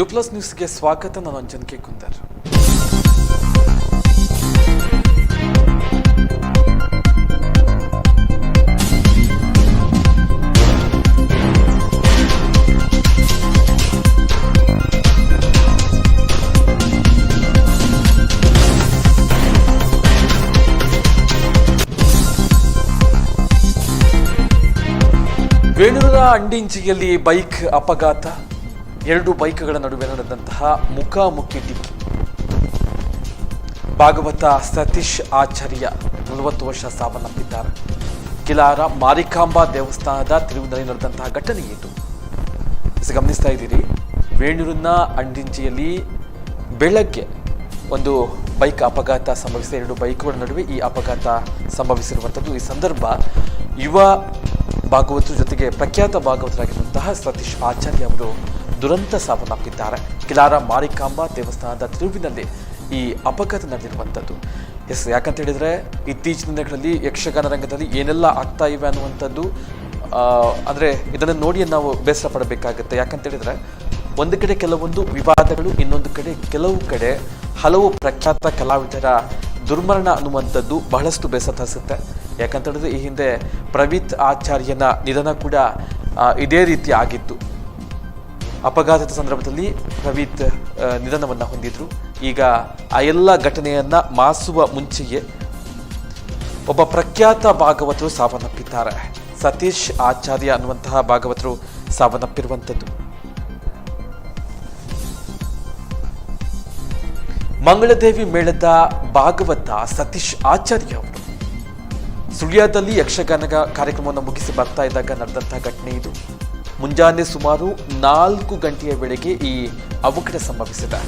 You plus ನ್ಯೂಸ್ಗೆ ಸ್ವಾಗತ ನಾನು ಅಂಜನ್ ಕೆ ಕುಂದರ್ ವೇಣೂರ ಅಂಡಿಂಚಿಯಲ್ಲಿ ಬೈಕ್ ಅಪಘಾತ. ಎರಡು ಬೈಕ್ಗಳ ನಡುವೆ ನಡೆದಂತಹ ಮುಖಾಮುಖಿ ಡಿಕ್ಕಿ. ಭಾಗವತ ಸತೀಶ್ ಆಚಾರ್ಯ ನಲವತ್ತು ವರ್ಷ ಸಾವನ್ನಪ್ಪಿದ್ದಾರೆ. ಕಿಲಾರ ಮಾರಿಕಾಂಬಾ ದೇವಸ್ಥಾನದ ತಿರುವಿನಲ್ಲಿ ನಡೆದಂತಹ ಘಟನೆ ಇದು. ಗಮನಿಸ್ತಾ ಇದ್ದೀರಿ ವೇಣೂರಿನ ಅಂಡಿಂಚಿಯಲ್ಲಿ ಬೆಳಗ್ಗೆ ಒಂದು ಬೈಕ್ ಅಪಘಾತ ಸಂಭವಿಸಿದ. ಎರಡು ಬೈಕ್ಗಳ ನಡುವೆ ಈ ಅಪಘಾತ ಸಂಭವಿಸಿರುವಂಥದ್ದು. ಈ ಸಂದರ್ಭ ಯುವ ಭಾಗವತರ ಜೊತೆಗೆ ಪ್ರಖ್ಯಾತ ಭಾಗವತರಾಗಿರುವಂತಹ ಸತೀಶ್ ಆಚಾರ್ಯ ಅವರು ದುರಂತ ಸಾವನ್ನಪ್ಪಿದ್ದಾರೆ ಕಿಲಾರ ಮಾರಿಕಾಂಬಾ ದೇವಸ್ಥಾನದ ತಿರುವಿನಲ್ಲಿ ಈ ಅಪಘಾತ ನಡೆದಿರುವಂಥದ್ದು. ಎಸ್ ಯಾಕಂತ ಹೇಳಿದರೆ ಇತ್ತೀಚಿನ ದಿನಗಳಲ್ಲಿ ಯಕ್ಷಗಾನ ರಂಗದಲ್ಲಿ ಏನೆಲ್ಲ ಆಗ್ತಾ ಇವೆ ಅನ್ನುವಂಥದ್ದು ಅಂದರೆ ಇದನ್ನು ನೋಡಿ ನಾವು ಬೇಸರ ಪಡಬೇಕಾಗುತ್ತೆ. ಯಾಕಂತ ಹೇಳಿದರೆ ಒಂದು ಕಡೆ ಕೆಲವೊಂದು ವಿವಾದಗಳು, ಇನ್ನೊಂದು ಕಡೆ ಕೆಲವು ಕಡೆ ಹಲವು ಪ್ರಖ್ಯಾತ ಕಲಾವಿದರ ದುರ್ಮರಣ ಅನ್ನುವಂಥದ್ದು ಬಹಳಷ್ಟು ಬೇಸರ ತರಿಸುತ್ತೆ. ಯಾಕಂತ ಹೇಳಿದ್ರೆ ಈ ಹಿಂದೆ ಪ್ರವೀತ್ ಆಚಾರ್ಯನ ನಿಧನ ಕೂಡ ಇದೇ ರೀತಿ ಆಗಿತ್ತು. ಅಪಘಾತದ ಸಂದರ್ಭದಲ್ಲಿ ಪ್ರವೀತ್ ನಿಧನವನ್ನು ಹೊಂದಿದ್ರು. ಈಗ ಆ ಎಲ್ಲ ಘಟನೆಯನ್ನ ಮಾಸುವ ಮುಂಚೆಯೇ ಒಬ್ಬ ಪ್ರಖ್ಯಾತ ಭಾಗವತರು ಸಾವನ್ನಪ್ಪಿದ್ದಾರೆ. ಸತೀಶ್ ಆಚಾರ್ಯ ಅನ್ನುವಂತಹ ಭಾಗವತರು ಸಾವನ್ನಪ್ಪಿರುವಂಥದ್ದು. ಮಂಗಳದೇವಿ ಮೇಳದ ಭಾಗವತ ಸತೀಶ್ ಆಚಾರ್ಯ ಅವರು. ಸುಳ್ಯದಲ್ಲಿ ಯಕ್ಷಗಾನ ಕಾರ್ಯಕ್ರಮವನ್ನು ಮುಗಿಸಿ ಬರ್ತಾ ಇದ್ದಾಗ ನಡೆದಂತಹ ಘಟನೆ ಇದು. ಮುಂಜಾನೆ ಸುಮಾರು ನಾಲ್ಕು ಗಂಟೆಯ ವೇಳೆಗೆ ಈ ಅವಘಡ ಸಂಭವಿಸಿದೆ.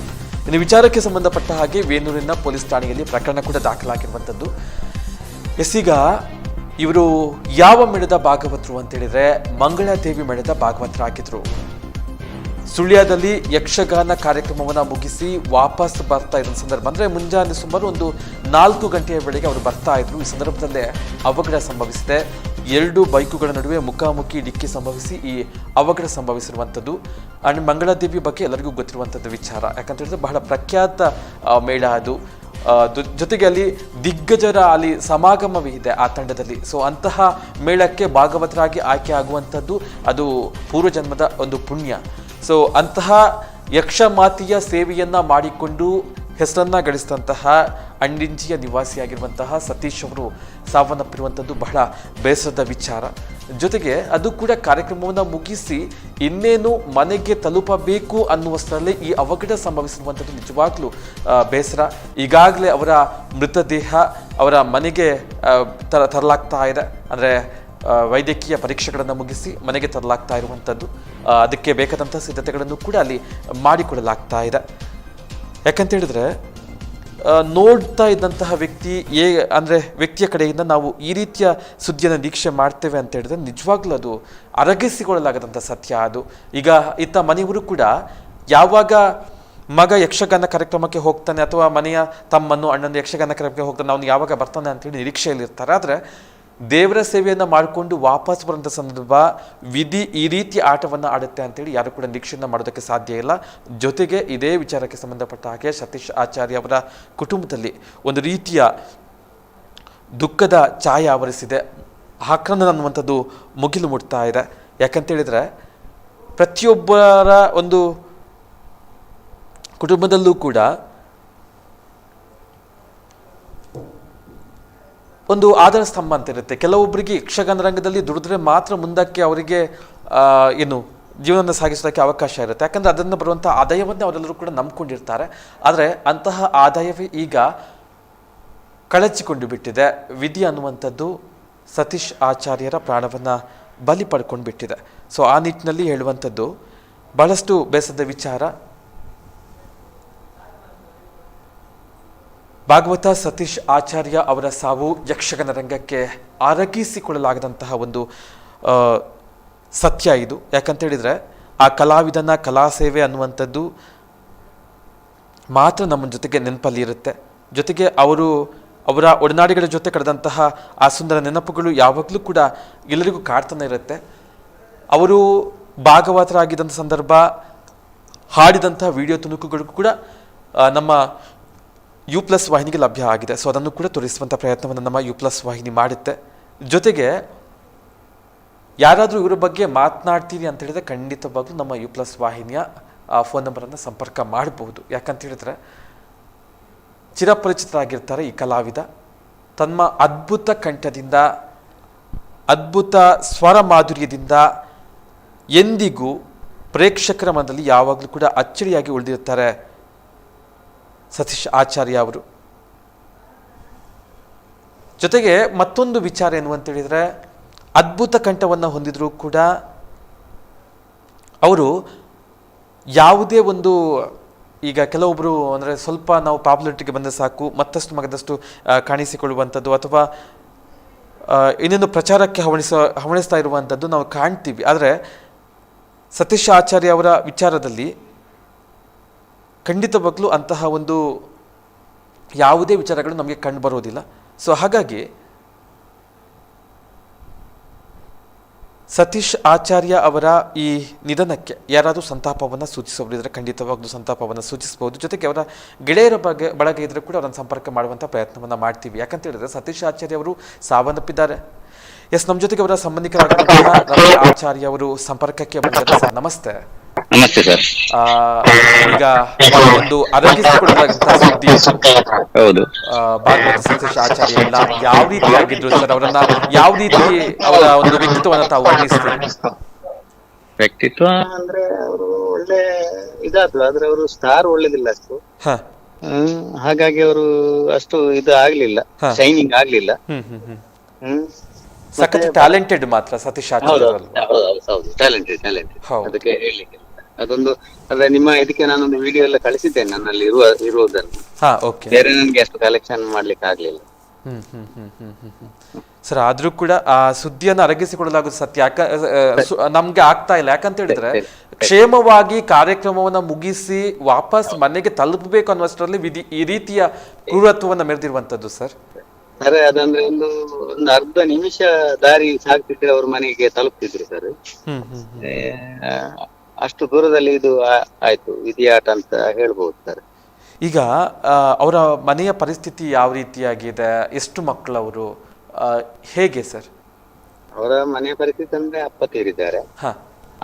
ಇನ್ನು ವಿಚಾರಕ್ಕೆ ಸಂಬಂಧಪಟ್ಟ ಹಾಗೆ ವೇಣೂರಿನ ಪೊಲೀಸ್ ಠಾಣೆಯಲ್ಲಿ ಪ್ರಕರಣ ಕೂಡ ದಾಖಲಾಗಿರುವಂಥದ್ದು ಎಸ್ಸೀಗ ಇವರು ಯಾವ ಮೇಳದ ಭಾಗವತರು ಅಂತ ಹೇಳಿದ್ರೆ ಮಂಗಳಾದೇವಿ ಮೇಳದ ಭಾಗವತರಾಗಿದ್ರು. ಸುಳ್ಯದಲ್ಲಿ ಯಕ್ಷಗಾನ ಕಾರ್ಯಕ್ರಮವನ್ನು ಮುಗಿಸಿ ವಾಪಸ್ ಬರ್ತಾ ಇದ್ದ ಸಂದರ್ಭ ಅಂದರೆ ಮುಂಜಾನೆ ಸುಮಾರು ಒಂದು ನಾಲ್ಕು ಗಂಟೆಯ ವೇಳೆಗೆ ಅವರು ಬರ್ತಾ ಇದ್ರು. ಈ ಸಂದರ್ಭದಲ್ಲೇ ಅವಘಡ ಸಂಭವಿಸಿದೆ. ಎರಡು ಬೈಕುಗಳ ನಡುವೆ ಮುಖಾಮುಖಿ ಡಿಕ್ಕಿ ಸಂಭವಿಸಿ ಈ ಅವಘಡ ಸಂಭವಿಸಿರುವಂಥದ್ದು. ಅಂಡ್ ಮಂಗಳಾದೇವಿ ಬಗ್ಗೆ ಎಲ್ಲರಿಗೂ ಗೊತ್ತಿರುವಂಥದ್ದು ವಿಚಾರ. ಯಾಕಂತ ಹೇಳಿದ್ರೆ ಬಹಳ ಪ್ರಖ್ಯಾತ ಮೇಳ ಅದು. ಜೊತೆಗೆ ಅಲ್ಲಿ ದಿಗ್ಗಜರ ಅಲ್ಲಿ ಸಮಾಗಮವೇ ಇದೆ ಆ ತಂಡದಲ್ಲಿ. ಸೊ ಅಂತಹ ಮೇಳಕ್ಕೆ ಭಾಗವತರಾಗಿ ಆಯ್ಕೆ ಆಗುವಂಥದ್ದು ಅದು ಪೂರ್ವಜನ್ಮದ ಒಂದು ಪುಣ್ಯ. ಸೊ ಅಂತಹ ಯಕ್ಷಮಾತಿಯ ಸೇವೆಯನ್ನು ಮಾಡಿಕೊಂಡು ಹೆಸರನ್ನ ಗಳಿಸಿದಂತಹ ಅಂಡಿಂಜಿಯ ನಿವಾಸಿಯಾಗಿರುವಂತಹ ಸತೀಶ್ ಅವರು ಸಾವನ್ನಪ್ಪಿರುವಂಥದ್ದು ಬಹಳ ಬೇಸರದ ವಿಚಾರ. ಜೊತೆಗೆ ಅದು ಕೂಡ ಕಾರ್ಯಕ್ರಮವನ್ನು ಮುಗಿಸಿ ಇನ್ನೇನು ಮನೆಗೆ ತಲುಪಬೇಕು ಅನ್ನುವಷ್ಟರಲ್ಲಿ ಈ ಅವಘಡ ಸಂಭವಿಸಿರುವಂಥದ್ದು ನಿಜವಾಗ್ಲೂ ಬೇಸರ. ಈಗಾಗಲೇ ಅವರ ಮೃತದೇಹ ಅವರ ಮನೆಗೆ ತರ, ತರಲಾಗ್ತಾ ಇದೆ. ಅಂದರೆ ವೈದ್ಯಕೀಯ ಪರೀಕ್ಷೆಗಳನ್ನು ಮುಗಿಸಿ ಮನೆಗೆ ತರಲಾಗ್ತಾ ಇರುವಂಥದ್ದು. ಅದಕ್ಕೆ ಬೇಕಾದಂಥ ಸಿದ್ಧತೆಗಳನ್ನು ಕೂಡ ಅಲ್ಲಿ ಮಾಡಿಕೊಡಲಾಗ್ತಾ ಇದೆ. ಯಾಕಂತ ಹೇಳಿದ್ರೆ ನೋಡ್ತಾ ಇದ್ದಂತಹ ವ್ಯಕ್ತಿ ಏ, ಅಂದರೆ ವ್ಯಕ್ತಿಯ ಕಡೆಯಿಂದ ನಾವು ಈ ರೀತಿಯ ಸುದ್ದಿಯನ್ನು ನಿರೀಕ್ಷೆ ಮಾಡ್ತೇವೆ ಅಂತ ಹೇಳಿದ್ರೆ ನಿಜವಾಗ್ಲೂ ಅದು ಅರಗಿಸಿಕೊಳ್ಳಲಾಗದಂಥ ಸತ್ಯ ಅದು. ಈಗ ಇತ್ತ ಮನೆಯವರು ಕೂಡ ಯಾವಾಗ ಮಗ ಯಕ್ಷಗಾನ ಕಾರ್ಯಕ್ರಮಕ್ಕೆ ಹೋಗ್ತಾನೆ ಅಥವಾ ಮನೆಯ ತಮ್ಮನ್ನು, ಅಣ್ಣನ ಯಕ್ಷಗಾನ ಕಾರ್ಯಕ್ರಮಕ್ಕೆ ಹೋಗ್ತಾನೆ, ಅವನು ಯಾವಾಗ ಬರ್ತಾನೆ ಅಂತೇಳಿ ನಿರೀಕ್ಷೆಯಲ್ಲಿ ಇರ್ತಾರೆ ಆದರೆ ದೇವರ ಸೇವೆಯನ್ನು ಮಾಡಿಕೊಂಡು ವಾಪಸ್ ಬರುವಂಥ ಸಂದರ್ಭ, ವಿಧಿ ಈ ರೀತಿ ಆಟವನ್ನು ಆಡುತ್ತೆ ಅಂತೇಳಿ ಯಾರು ಕೂಡ ನಿರೀಕ್ಷೆಯನ್ನು ಮಾಡೋದಕ್ಕೆ ಸಾಧ್ಯ ಇಲ್ಲ. ಜೊತೆಗೆ ಇದೇ ವಿಚಾರಕ್ಕೆ ಸಂಬಂಧಪಟ್ಟ ಹಾಗೆ ಸತೀಶ್ ಆಚಾರ್ಯ ಅವರ ಕುಟುಂಬದಲ್ಲಿ ಒಂದು ರೀತಿಯ ದುಃಖದ ಛಾಯೆ ಆವರಿಸಿದೆ. ಆಕ್ರಂದನ ಅನ್ನುವಂಥದ್ದು ಮುಗಿಲು ಮುಟ್ತಾ ಇದೆ. ಯಾಕಂತೇಳಿದರೆ ಪ್ರತಿಯೊಬ್ಬರ ಒಂದು ಕುಟುಂಬದಲ್ಲೂ ಕೂಡ ಒಂದು ಆಧಾರ ಸ್ತಂಭ ಅಂತ ಇರುತ್ತೆ ಕೆಲವೊಬ್ಬರಿಗೆ ಯಕ್ಷಗಾನ ರಂಗದಲ್ಲಿ ದುಡಿದ್ರೆ ಮಾತ್ರ ಮುಂದಕ್ಕೆ ಅವರಿಗೆ ಏನು ಜೀವನ ಸಾಗಿಸೋದಕ್ಕೆ ಅವಕಾಶ ಇರುತ್ತೆ. ಯಾಕಂದರೆ ಅದನ್ನು ಬರುವಂಥ ಆದಾಯವನ್ನೇ ಅವರೆಲ್ಲರೂ ಕೂಡ ನಂಬ್ಕೊಂಡಿರ್ತಾರೆ. ಆದರೆ ಅಂತಹ ಆದಾಯವೇ ಈಗ ಕಳಚಿಕೊಂಡು ಬಿಟ್ಟಿದೆ. ವಿಧಿ ಅನ್ನುವಂಥದ್ದು ಸತೀಶ್ ಆಚಾರ್ಯರ ಪ್ರಾಣವನ್ನು ಬಲಿ ಪಡ್ಕೊಂಡು ಬಿಟ್ಟಿದೆ ಸೊ ಆ ನಿಟ್ಟಿನಲ್ಲಿ ಹೇಳುವಂಥದ್ದು, ಬಹಳಷ್ಟು ಬೇಸದ ವಿಚಾರ. ಭಾಗವತ ಸತೀಶ್ ಆಚಾರ್ಯ ಅವರ ಸಾವು ಯಕ್ಷಗಾನ ರಂಗಕ್ಕೆ ಅರಗಿಸಿಕೊಳ್ಳಲಾಗದಂತಹ ಒಂದು ಸತ್ಯ ಇದು. ಯಾಕಂತ ಹೇಳಿದರೆ ಆ ಕಲಾವಿದನ ಕಲಾ ಸೇವೆ ಅನ್ನುವಂಥದ್ದು ಮಾತ್ರ ನಮ್ಮ ಜೊತೆಗೆ ನೆನಪಲ್ಲಿ ಇರುತ್ತೆ. ಜೊತೆಗೆ ಅವರು ಅವರ ಒಡನಾಡಿಗಳ ಜೊತೆ ಕಳೆದಂತಹ ಆ ಸುಂದರ ನೆನಪುಗಳು ಯಾವಾಗಲೂ ಕೂಡ ಎಲ್ಲರಿಗೂ ಕಾಡ್ತಾನೆ ಇರುತ್ತೆ. ಅವರು ಭಾಗವತರಾಗಿದ್ದಂಥ ಸಂದರ್ಭ ಹಾಡಿದಂತಹ ವಿಡಿಯೋ ತುಣುಕುಗಳು ಕೂಡ ನಮ್ಮ ಯು ಪ್ಲಸ್ ವಾಹಿನಿಗೆ ಲಭ್ಯ ಆಗಿದೆ. ಸೊ ಅದನ್ನು ಕೂಡ ತೋರಿಸುವಂಥ ಪ್ರಯತ್ನವನ್ನು ನಮ್ಮ ಯು ಪ್ಲಸ್ ವಾಹಿನಿ ಮಾಡುತ್ತೆ. ಜೊತೆಗೆ ಯಾರಾದರೂ ಇವರ ಬಗ್ಗೆ ಮಾತನಾಡ್ತೀರಿ ಅಂತ ಹೇಳಿದ್ರೆ ಖಂಡಿತವಾಗ್ಲೂ ನಮ್ಮ ಯು ಪ್ಲಸ್ ವಾಹಿನಿಯ ಫೋನ್ ನಂಬರನ್ನು ಸಂಪರ್ಕ ಮಾಡಬಹುದು. ಯಾಕಂತ ಹೇಳಿದ್ರೆ ಚಿರಪರಿಚಿತರಾಗಿರ್ತಾರೆ ಈ ಕಲಾವಿದ. ತಮ್ಮ ಅದ್ಭುತ ಕಂಠದಿಂದ, ಅದ್ಭುತ ಸ್ವರ ಮಾಧುರ್ಯದಿಂದ ಎಂದಿಗೂ ಪ್ರೇಕ್ಷಕರ ಮನದಲ್ಲಿ ಯಾವಾಗಲೂ ಕೂಡ ಅಚ್ಚರಿಯಾಗಿ ಉಳಿದಿರ್ತಾರೆ ಸತೀಶ್ ಆಚಾರ್ಯ ಅವರು. ಜೊತೆಗೆ ಮತ್ತೊಂದು ವಿಚಾರ ಏನು ಅಂತೇಳಿದರೆ ಅದ್ಭುತ ಕಂಠವನ್ನು ಹೊಂದಿದರೂ ಕೂಡ ಅವರು ಯಾವುದೇ ಒಂದು, ಈಗ ಕೆಲವೊಬ್ಬರು ಅಂದರೆ ಸ್ವಲ್ಪ ನಾವು ಪಾಪ್ಯುಲರಿಟಿಗೆ ಬಂದರೆ ಸಾಕು, ಮತ್ತಷ್ಟು ಮಗದಷ್ಟು ಕಾಣಿಸಿಕೊಳ್ಳುವಂಥದ್ದು ಅಥವಾ ಇನ್ನೊಂದು ಪ್ರಚಾರಕ್ಕೆ ಹವಣಿಸ, ಹವಣಿಸ್ತಾ ಇರುವಂಥದ್ದು ನಾವು ಕಾಣ್ತೀವಿ. ಆದರೆ ಸತೀಶ್ ಆಚಾರ್ಯ ಅವರ ವಿಚಾರದಲ್ಲಿ ಖಂಡಿತವಾಗ್ಲೂ ಅಂತಹ ಒಂದು ಯಾವುದೇ ವಿಚಾರಗಳು ನಮಗೆ ಕಂಡು ಬರೋದಿಲ್ಲ. ಸೊ ಹಾಗಾಗಿ ಸತೀಶ್ ಆಚಾರ್ಯ ಅವರ ಈ ನಿಧನಕ್ಕೆ ಯಾರಾದರೂ ಸಂತಾಪವನ್ನು ಸೂಚಿಸೋರಿದ್ರೆ ಖಂಡಿತವಾಗ್ಲೂ ಸಂತಾಪವನ್ನು ಸೂಚಿಸಬಹುದು ಜೊತೆಗೆ ಅವರ ಗೆಳೆಯರ ಬಗ್ಗೆ ಬಳಗ ಇದ್ರೆ ಕೂಡ ಅವರನ್ನು ಸಂಪರ್ಕ ಮಾಡುವಂಥ ಪ್ರಯತ್ನವನ್ನು ಮಾಡ್ತೀವಿ. ಯಾಕಂತ ಹೇಳಿದ್ರೆ ಸತೀಶ್ ಆಚಾರ್ಯ ಅವರು ಸಾವನ್ನಪ್ಪಿದ್ದಾರೆ. ಎಸ್ ನಮ್ಮ ಜೊತೆಗೆ ಅವರ ಸಂಬಂಧಿಕರ ಆಚಾರ್ಯ ಅವರು ಸಂಪರ್ಕಕ್ಕೆ ಬಂದಿದ್ದಾರೆ ನಮಸ್ತೆ. ನಮಸ್ತೆ ಸರ್. ಆ, ಈಗ ಒಂದು ಅರಗಿಸಿಕೊಳ್ಳಲಾದಂತಹ ಸುದ್ದಿ. ಇದು. ಹೌದು ಭಾಗವತ ಸಂತೋಷ ಆಚಾರ್ಯ ಎಲ್ಲ ಯಾವ ರೀತಿ ಆಗಿದ್ರು ಸರ್ ಅವರನ್ನ ಯಾವ ರೀತಿ ಅವರ ಒಂದು ವ್ಯಕ್ತಿತ್ವವನ್ನು ತಾವು ವರ್ಣಿಸ್ತೀರಿ? ವ್ಯಕ್ತಿತ್ವ ಅಂದ್ರೆ ಅವರು ಒಳ್ಳೆ ಇದಾದ್ರು ಆದ್ರೆ ಅವರು ಸ್ಟಾರ್ ಒಳ್ಳೇದಿಲ್ಲ ಅಷ್ಟು. ಹಾಗಾಗಿ ಅವರು ಅಷ್ಟು ಇದು ಆಗ್ಲಿಲ್ಲ. ಶೈನಿಂಗ್ ಆಗ್ಲಿಲ್ಲ. ಹ್ಮ್ ಹ್ಮ್ ಹ್ಮ್. ಹ್ಮ್. ಸಖತ್ ಟ್ಯಾಲೆಂಟೆಡ್ ಮಾತ್ರ ಸತೀಶ್ ಆಚಾರ್ಯ ಹೌದು ಹೌದು ಹೌದು ಟ್ಯಾಲೆಂಟೆಡ್ ಟ್ಯಾಲೆಂಟೆಡ್ ಅದಕ್ಕೆ ಹೇಳಲಿಕ್ಕೆ. ಅದೊಂದು ಅಂದ್ರೆ ನಿಮ್ಮ ಇದಕ್ಕೆ ನಾನೊಂದು ವಿಡಿಯೋ ಎಲ್ಲ ಕಳಿಸಿದ್ದೇನೆ ನನ್ನಲ್ಲಿ ಇರುವ ಇರುವುದನ್ನು. ಹಾ ಓಕೆ ಬೇರೆ ನನಗೆ ಅಷ್ಟು ಕಲೆಕ್ಷನ್ ಮಾಡ್ಲಿಕ್ಕೆ ಆಗ್ಲಿಲ್ಲ. ಹ್ಮ್ ಹ್ಮ್ ಹ್ಮ್ ಹ್ಮ್ ಹ್ಮ್ ಹ್ಮ್. ಸರ್ ಆದ್ರೂ ಕೂಡ ಆ ಸುದ್ದಿಯನ್ನು ಅರಗಿಸಿಕೊಳ್ಳಲಾಗುವುದು ಸತ್ಯ. ಯಾಕ ಸು- ನಮ್ಗೆ ಆಗ್ತಾ ಇಲ್ಲ. ಯಾಕಂತ ಹೇಳಿದ್ರೆ ಕ್ಷೇಮವಾಗಿ ಕಾರ್ಯಕ್ರಮವನ್ನ ಮುಗಿಸಿ ವಾಪಸ್ ಮನೆಗೆ ತಲುಪಬೇಕು ಅನ್ನುವಷ್ಟರಲ್ಲಿ ವಿಧಿ ಈ ರೀತಿಯ ಕ್ರೂರತ್ವವನ್ನು ಮೆರೆದಿರುವಂತದ್ದು ಸರ್ ಸರ್ ಅದಂದ್ರೆ ಒಂದು ಒಂದು ಅರ್ಧ ನಿಮಿಷ ದಾರಿ ಸಾಗ್ತಿದ್ರೆ ಅವ್ರ ಮನೆಗೆ ತಲುಪ್ತಿದ್ರು ಸರ್ ಹ್ಮ್ ಹ್ಮ್ ಹ್ಮ್. ಆ, ಅಷ್ಟು ದೂರದಲ್ಲಿ ಇದು ಆಯ್ತು ವಿಧಿಯಾಟ ಅಂತ ಹೇಳ್ಬೋದು ಸರ್. ಈಗ ಅವರ ಮನೆಯ ಪರಿಸ್ಥಿತಿ ಯಾವ ರೀತಿಯಾಗಿದೆ ಎಷ್ಟು ಮಕ್ಕಳು ಅವರು ಹೇಗೆ ಸರ್? ಅವರ ಮನೆಯ ಪರಿಸ್ಥಿತಿ ಅಂದ್ರೆ ಅಪ್ಪ ತೀರಿದ್ದಾರೆ.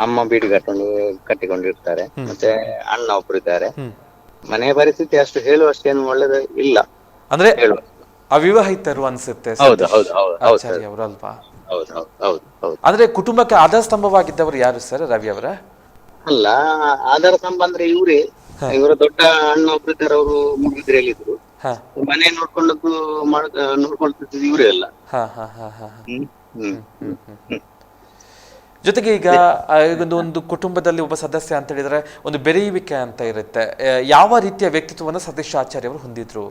ಅಮ್ಮ ಬೀಡು ಕಟ್ಟಿಕೊಂಡು ಕಟ್ಟಿಕೊಂಡಿರ್ತಾರೆ. ಮತ್ತೆ ಅಣ್ಣ ಒಬ್ರು ಇದ್ದಾರೆ. ಮನೆಯ ಮನೆ ಪರಿಸ್ಥಿತಿ ಅಷ್ಟು ಹೇಳುವಷ್ಟೇನು ಒಳ್ಳೇದು ಇಲ್ಲ. ಅಂದ್ರೆ ಅವಿವಾಹಿತರು ಅನ್ಸುತ್ತೆ ಆಚಾರ್ಯ ಅವರು ಅಲ್ವಾ ಹೌದು ಹೌದು ಹೌದು ಹೌದು. ಅಂದ್ರೆ ಕುಟುಂಬಕ್ಕೆ ಆಧಾರ ಸ್ತಂಭವಾಗಿದ್ದವರು ಯಾರು ಸರ್ ರವಿ ಅವರ? ಅಲ್ಲ ಆಧಾರ ಸ್ತಂಭ ಅಂದ್ರೆ ಇವ್ರೇ ಇವರ ದೊಡ್ಡ ಅಣ್ಣ ಒಬ್ರು ಇದ್ದಾರೆ ಅವರು ಹಾ. ಮನೆ ನೋಡ್ಕೊಂಡದ್ದು ಮಾಡ ನೋಡ್ಕೊಳ್ತಿದ್ದು ಇವರೇ ಅಲ್ಲ. ಜೊತೆಗೆ ಈಗ ಒಂದು ಒಂದು ಕುಟುಂಬದಲ್ಲಿ ಒಬ್ಬ ಸದಸ್ಯ ಅಂತ ಹೇಳಿದ್ರೆ ಒಂದು ಬೆರೆಯುವಿಕೆ ಅಂತ ಇರುತ್ತೆ. ಯಾವ ರೀತಿಯ ವ್ಯಕ್ತಿತ್ವವನ್ನು ಸತೀಶ್ ಆಚಾರ್ಯ ಅವರು ಹೊಂದಿದ್ರು?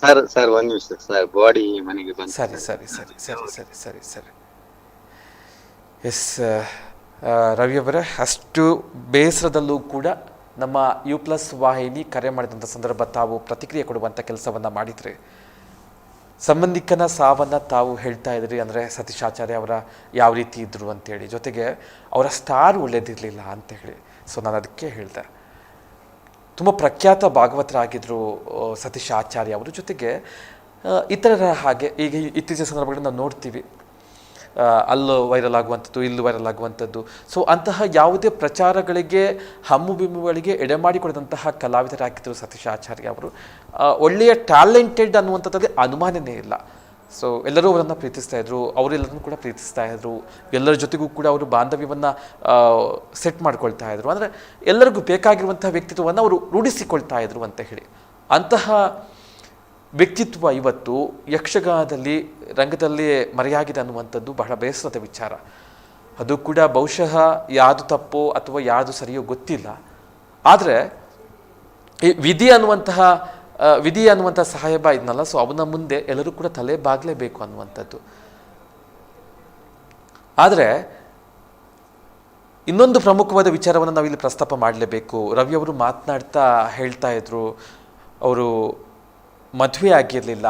ಸರ್ ಸರ್ ಒಂದ್ ನಿಮಿಷ ಸರ್ ಬಾಡಿ ಮನೆಗೆ ಬಂತು ಸರಿ ಸರಿ. ಸರಿ ಸರಿ ಸರಿ ಸರಿ ಸರಿ. ಎಸ್ ರವಿ ಅವರೇ, ಅಷ್ಟು ಬೇಸರದಲ್ಲೂ ಕೂಡ ನಮ್ಮ ಯು ಪ್ಲಸ್ ವಾಹಿನಿ ಕರೆ ಮಾಡಿದಂಥ ಸಂದರ್ಭ ತಾವು ಪ್ರತಿಕ್ರಿಯೆ ಕೊಡುವಂಥ ಕೆಲಸವನ್ನು ಮಾಡಿದರೆ. ಸಂಬಂಧಿಕನ ಸಾವನ್ನು ತಾವು ಹೇಳ್ತಾ ಇದ್ರಿ ಅಂದರೆ ಸತೀಶ್ ಆಚಾರ್ಯ ಅವರ ಯಾವ ರೀತಿ ಇದ್ದರು ಅಂತೇಳಿ. ಜೊತೆಗೆ ಅವರ ಸ್ಟಾರ್ ಒಳ್ಳೆಯದಿರಲಿಲ್ಲ ಅಂತ ಹೇಳಿ. ಸೊ ನಾನು ಅದಕ್ಕೆ ಹೇಳಿದೆ. ತುಂಬ ಪ್ರಖ್ಯಾತ ಭಾಗವತರಾಗಿದ್ದರು ಸತೀಶ್ ಆಚಾರ್ಯ ಅವರು. ಜೊತೆಗೆ ಇತರರ ಹಾಗೆ, ಈಗ ಇತ್ತೀಚಿನ ಸಂದರ್ಭಗಳಲ್ಲಿ ನಾವು ನೋಡ್ತೀವಿ. ಅಲ್ಲೂ ವೈರಲ್ ಆಗುವಂಥದ್ದು, ಇಲ್ಲೂ ವೈರಲ್ ಆಗುವಂಥದ್ದು. ಸೊ ಅಂತಹ ಯಾವುದೇ ಪ್ರಚಾರಗಳಿಗೆ, ಹಮ್ಮು ಬಿಮ್ಮುಗಳಿಗೆ ಎಡೆಮಾಡಿಕೊಡದಂತಹ ಕಲಾವಿದರಾಗಿದ್ದರು ಸತೀಶ್ ಆಚಾರ್ಯ ಅವರು. ಒಳ್ಳೆಯ ಟ್ಯಾಲೆಂಟೆಡ್ ಅನ್ನುವಂಥದ್ದೇ ಅನುಮಾನನೇ ಇಲ್ಲ. ಸೊ ಎಲ್ಲರೂ ಅವರನ್ನು ಪ್ರೀತಿಸ್ತಾ ಇದ್ರು, ಅವರೆಲ್ಲರನ್ನು ಕೂಡ ಪ್ರೀತಿಸ್ತಾ ಇದ್ರು. ಎಲ್ಲರ ಜೊತೆಗೂ ಕೂಡ ಅವರು ಬಾಂಧವ್ಯವನ್ನು ಸೆಟ್ ಮಾಡ್ಕೊಳ್ತಾ ಇದ್ರು. ಅಂದರೆ, ಎಲ್ಲರಿಗೂ ಬೇಕಾಗಿರುವಂತಹ ವ್ಯಕ್ತಿತ್ವವನ್ನು ಅವರು ರೂಢಿಸಿಕೊಳ್ತಾ ಇದ್ರು ಅಂತ ಹೇಳಿ. ಅಂತಹ ವ್ಯಕ್ತಿತ್ವ ಇವತ್ತು ಯಕ್ಷಗಾನದಲ್ಲಿ ರಂಗದಲ್ಲಿ ಮರೆಯಾಗಿದೆ ಅನ್ನುವಂಥದ್ದು ಬಹಳ ಬೇಸರದ ವಿಚಾರ. ಅದು ಕೂಡ ಬಹುಶಃ ಯಾವುದು ತಪ್ಪೋ ಅಥವಾ ಯಾವುದು ಸರಿಯೋ ಗೊತ್ತಿಲ್ಲ. ಆದರೆ, ಈ ವಿಧಿ ಅನ್ನುವಂತಹ ವಿಧಿ ಅನ್ನುವಂಥ ಸಾಹೇಬ ಇದ್ನಲ್ಲ, ಸೊ ಅವನ ಮುಂದೆ ಎಲ್ಲರೂ ಕೂಡ ತಲೆ ಬಾಗಲೇಬೇಕು ಅನ್ನುವಂಥದ್ದು. ಆದರೆ, ಇನ್ನೊಂದು ಪ್ರಮುಖವಾದ ವಿಚಾರವನ್ನು ನಾವಿಲ್ಲಿ ಪ್ರಸ್ತಾಪ ಮಾಡಲೇಬೇಕು. ರವಿ ಅವರು ಮಾತನಾಡ್ತಾ ಹೇಳ್ತಾ ಇದ್ರು. ಅವರು ಮದುವೆ ಆಗಿರಲಿಲ್ಲ,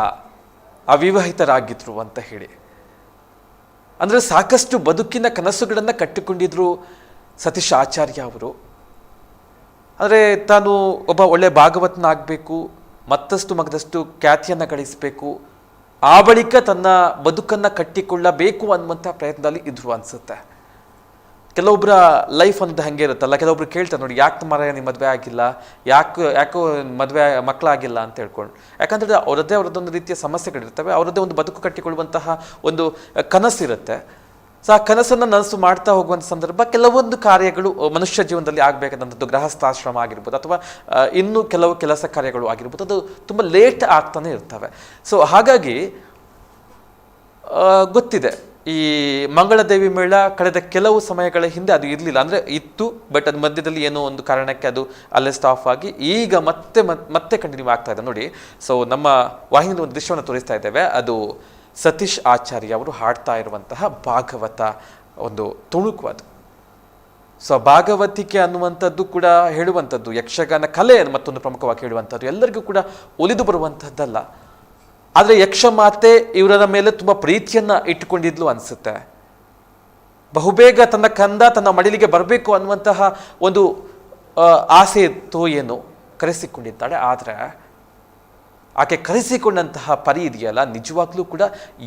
ಅವಿವಾಹಿತರಾಗಿದ್ರು ಅಂತ ಹೇಳಿ. ಅಂದರೆ ಸಾಕಷ್ಟು ಬದುಕಿನ ಕನಸುಗಳನ್ನು ಕಟ್ಟಿಕೊಂಡಿದ್ರು ಸತೀಶ್ ಆಚಾರ್ಯ ಅವರು. ಅಂದರೆ ತಾನು ಒಬ್ಬ ಒಳ್ಳೆ ಭಾಗವತನಾಗಬೇಕು, ಮತ್ತಷ್ಟು ಮಗದಷ್ಟು ಖ್ಯಾತಿಯನ್ನು ಗಳಿಸಬೇಕು, ಆ ಬಳಿಕ ತನ್ನ ಬದುಕನ್ನು ಕಟ್ಟಿಕೊಳ್ಳಬೇಕು ಅನ್ನುವಂಥ ಪ್ರಯತ್ನದಲ್ಲಿ ಇದ್ರು ಅನಿಸುತ್ತೆ. ಕೆಲವೊಬ್ಬರ ಲೈಫ್ ಅಂತ ಹಂಗೆ ಇರುತ್ತಲ್ಲ, ಕೆಲವೊಬ್ರು ಕೇಳ್ತಾರೆ ನೋಡಿ, ಯಾಕೆ ಮರ ನಿಮ್ಮ ಮದುವೆ ಆಗಿಲ್ಲ, ಯಾಕೆ, ಯಾಕೋ ಮದುವೆ ಮಕ್ಕಳಾಗಿಲ್ಲ ಅಂತ ಹೇಳ್ಕೊಂಡು. ಯಾಕಂದ್ರೆ ಅವರದ್ದೇ ಅವರದ್ದೊಂದು ರೀತಿಯ ಸಮಸ್ಯೆಗಳಿರ್ತವೆ, ಅವರದ್ದೇ ಒಂದು ಬದುಕು ಕಟ್ಟಿಕೊಳ್ಳುವಂತಹ ಒಂದು ಕನಸಿರುತ್ತೆ ಸೊ ಆ ಕನಸನ್ನು ನನಸು ಮಾಡ್ತಾ ಹೋಗುವಂಥ ಸಂದರ್ಭ ಕೆಲವೊಂದು ಕಾರ್ಯಗಳು ಮನುಷ್ಯ ಜೀವನದಲ್ಲಿ ಆಗಬೇಕಾದಂಥದ್ದು ಗೃಹಸ್ಥಾಶ್ರಮ ಆಗಿರ್ಬೋದು, ಅಥವಾ ಇನ್ನೂ ಕೆಲವು ಕೆಲಸ ಕಾರ್ಯಗಳು ಆಗಿರ್ಬೋದು, ಅದು ತುಂಬ ಲೇಟ್ ಆಗ್ತಾನೆ ಇರ್ತವೆ. ಸೊ ಹಾಗಾಗಿ ಗೊತ್ತಿದೆ. ಈ ಮಂಗಳದೇವಿ ಮೇಳ ಕಳೆದ ಕೆಲವು ಸಮಯಗಳ ಹಿಂದೆ ಅದು ಇರಲಿಲ್ಲ. ಅಂದರೆ ಇತ್ತು ಬಟ್ ಅದು ಮಧ್ಯದಲ್ಲಿ ಏನೋ ಒಂದು ಕಾರಣಕ್ಕೆ ಅದು ಅಲ್ಲೇ ಸ್ಟಾಫ್ ಆಗಿ ಈಗ ಮತ್ತೆ ಮತ್- ಮತ್ತೆ ಕಂಟಿನ್ಯೂ ಆಗ್ತಾ ಇದೆ. ನೋಡಿ ಸೊ ನಮ್ಮ ವಾಹಿನಿಯಲ್ಲಿ ಒಂದು ದೃಶ್ಯವನ್ನು ತೋರಿಸ್ತಾ ಇದ್ದೇವೆ. ಅದು ಸತೀಶ್ ಆಚಾರ್ಯ ಅವರು ಹಾಡ್ತಾ ಇರುವಂತಹ ಭಾಗವತ ಒಂದು ತುಣುಕು ಅದು ಸೊ ಭಾಗವತಿಕೆ ಅನ್ನುವಂಥದ್ದು ಕೂಡ ಹೇಳುವಂಥದ್ದು, ಯಕ್ಷಗಾನ ಕಲೆ ಮತ್ತೊಂದು ಪ್ರಮುಖವಾಗಿ ಹೇಳುವಂಥದ್ದು, ಎಲ್ಲರಿಗೂ ಕೂಡ ಒಲಿದು ಬರುವಂಥದ್ದಲ್ಲ. ಆದರೆ ಯಕ್ಷಮಾತೆ ಇವರ ಮೇಲೆ ತುಂಬ ಪ್ರೀತಿಯನ್ನು ಇಟ್ಟುಕೊಂಡಿದ್ಲು ಅನಿಸುತ್ತೆ. ಬಹುಬೇಗ ತನ್ನ ಕಂದ ತನ್ನ ಮಡಿಲಿಗೆ ಬರಬೇಕು ಅನ್ನುವಂತಹ ಒಂದು ಆಸೆ ಇತ್ತು ಏನು ಕರೆಸಿಕೊಂಡಿದ್ದಾಳೆ. ಆದರೆ ಆಕೆ ಕರೆಸಿಕೊಂಡಂತಹ ಪರಿ ಇದೆಯಲ್ಲ, ನಿಜವಾಗ್ಲೂ ಕೂಡ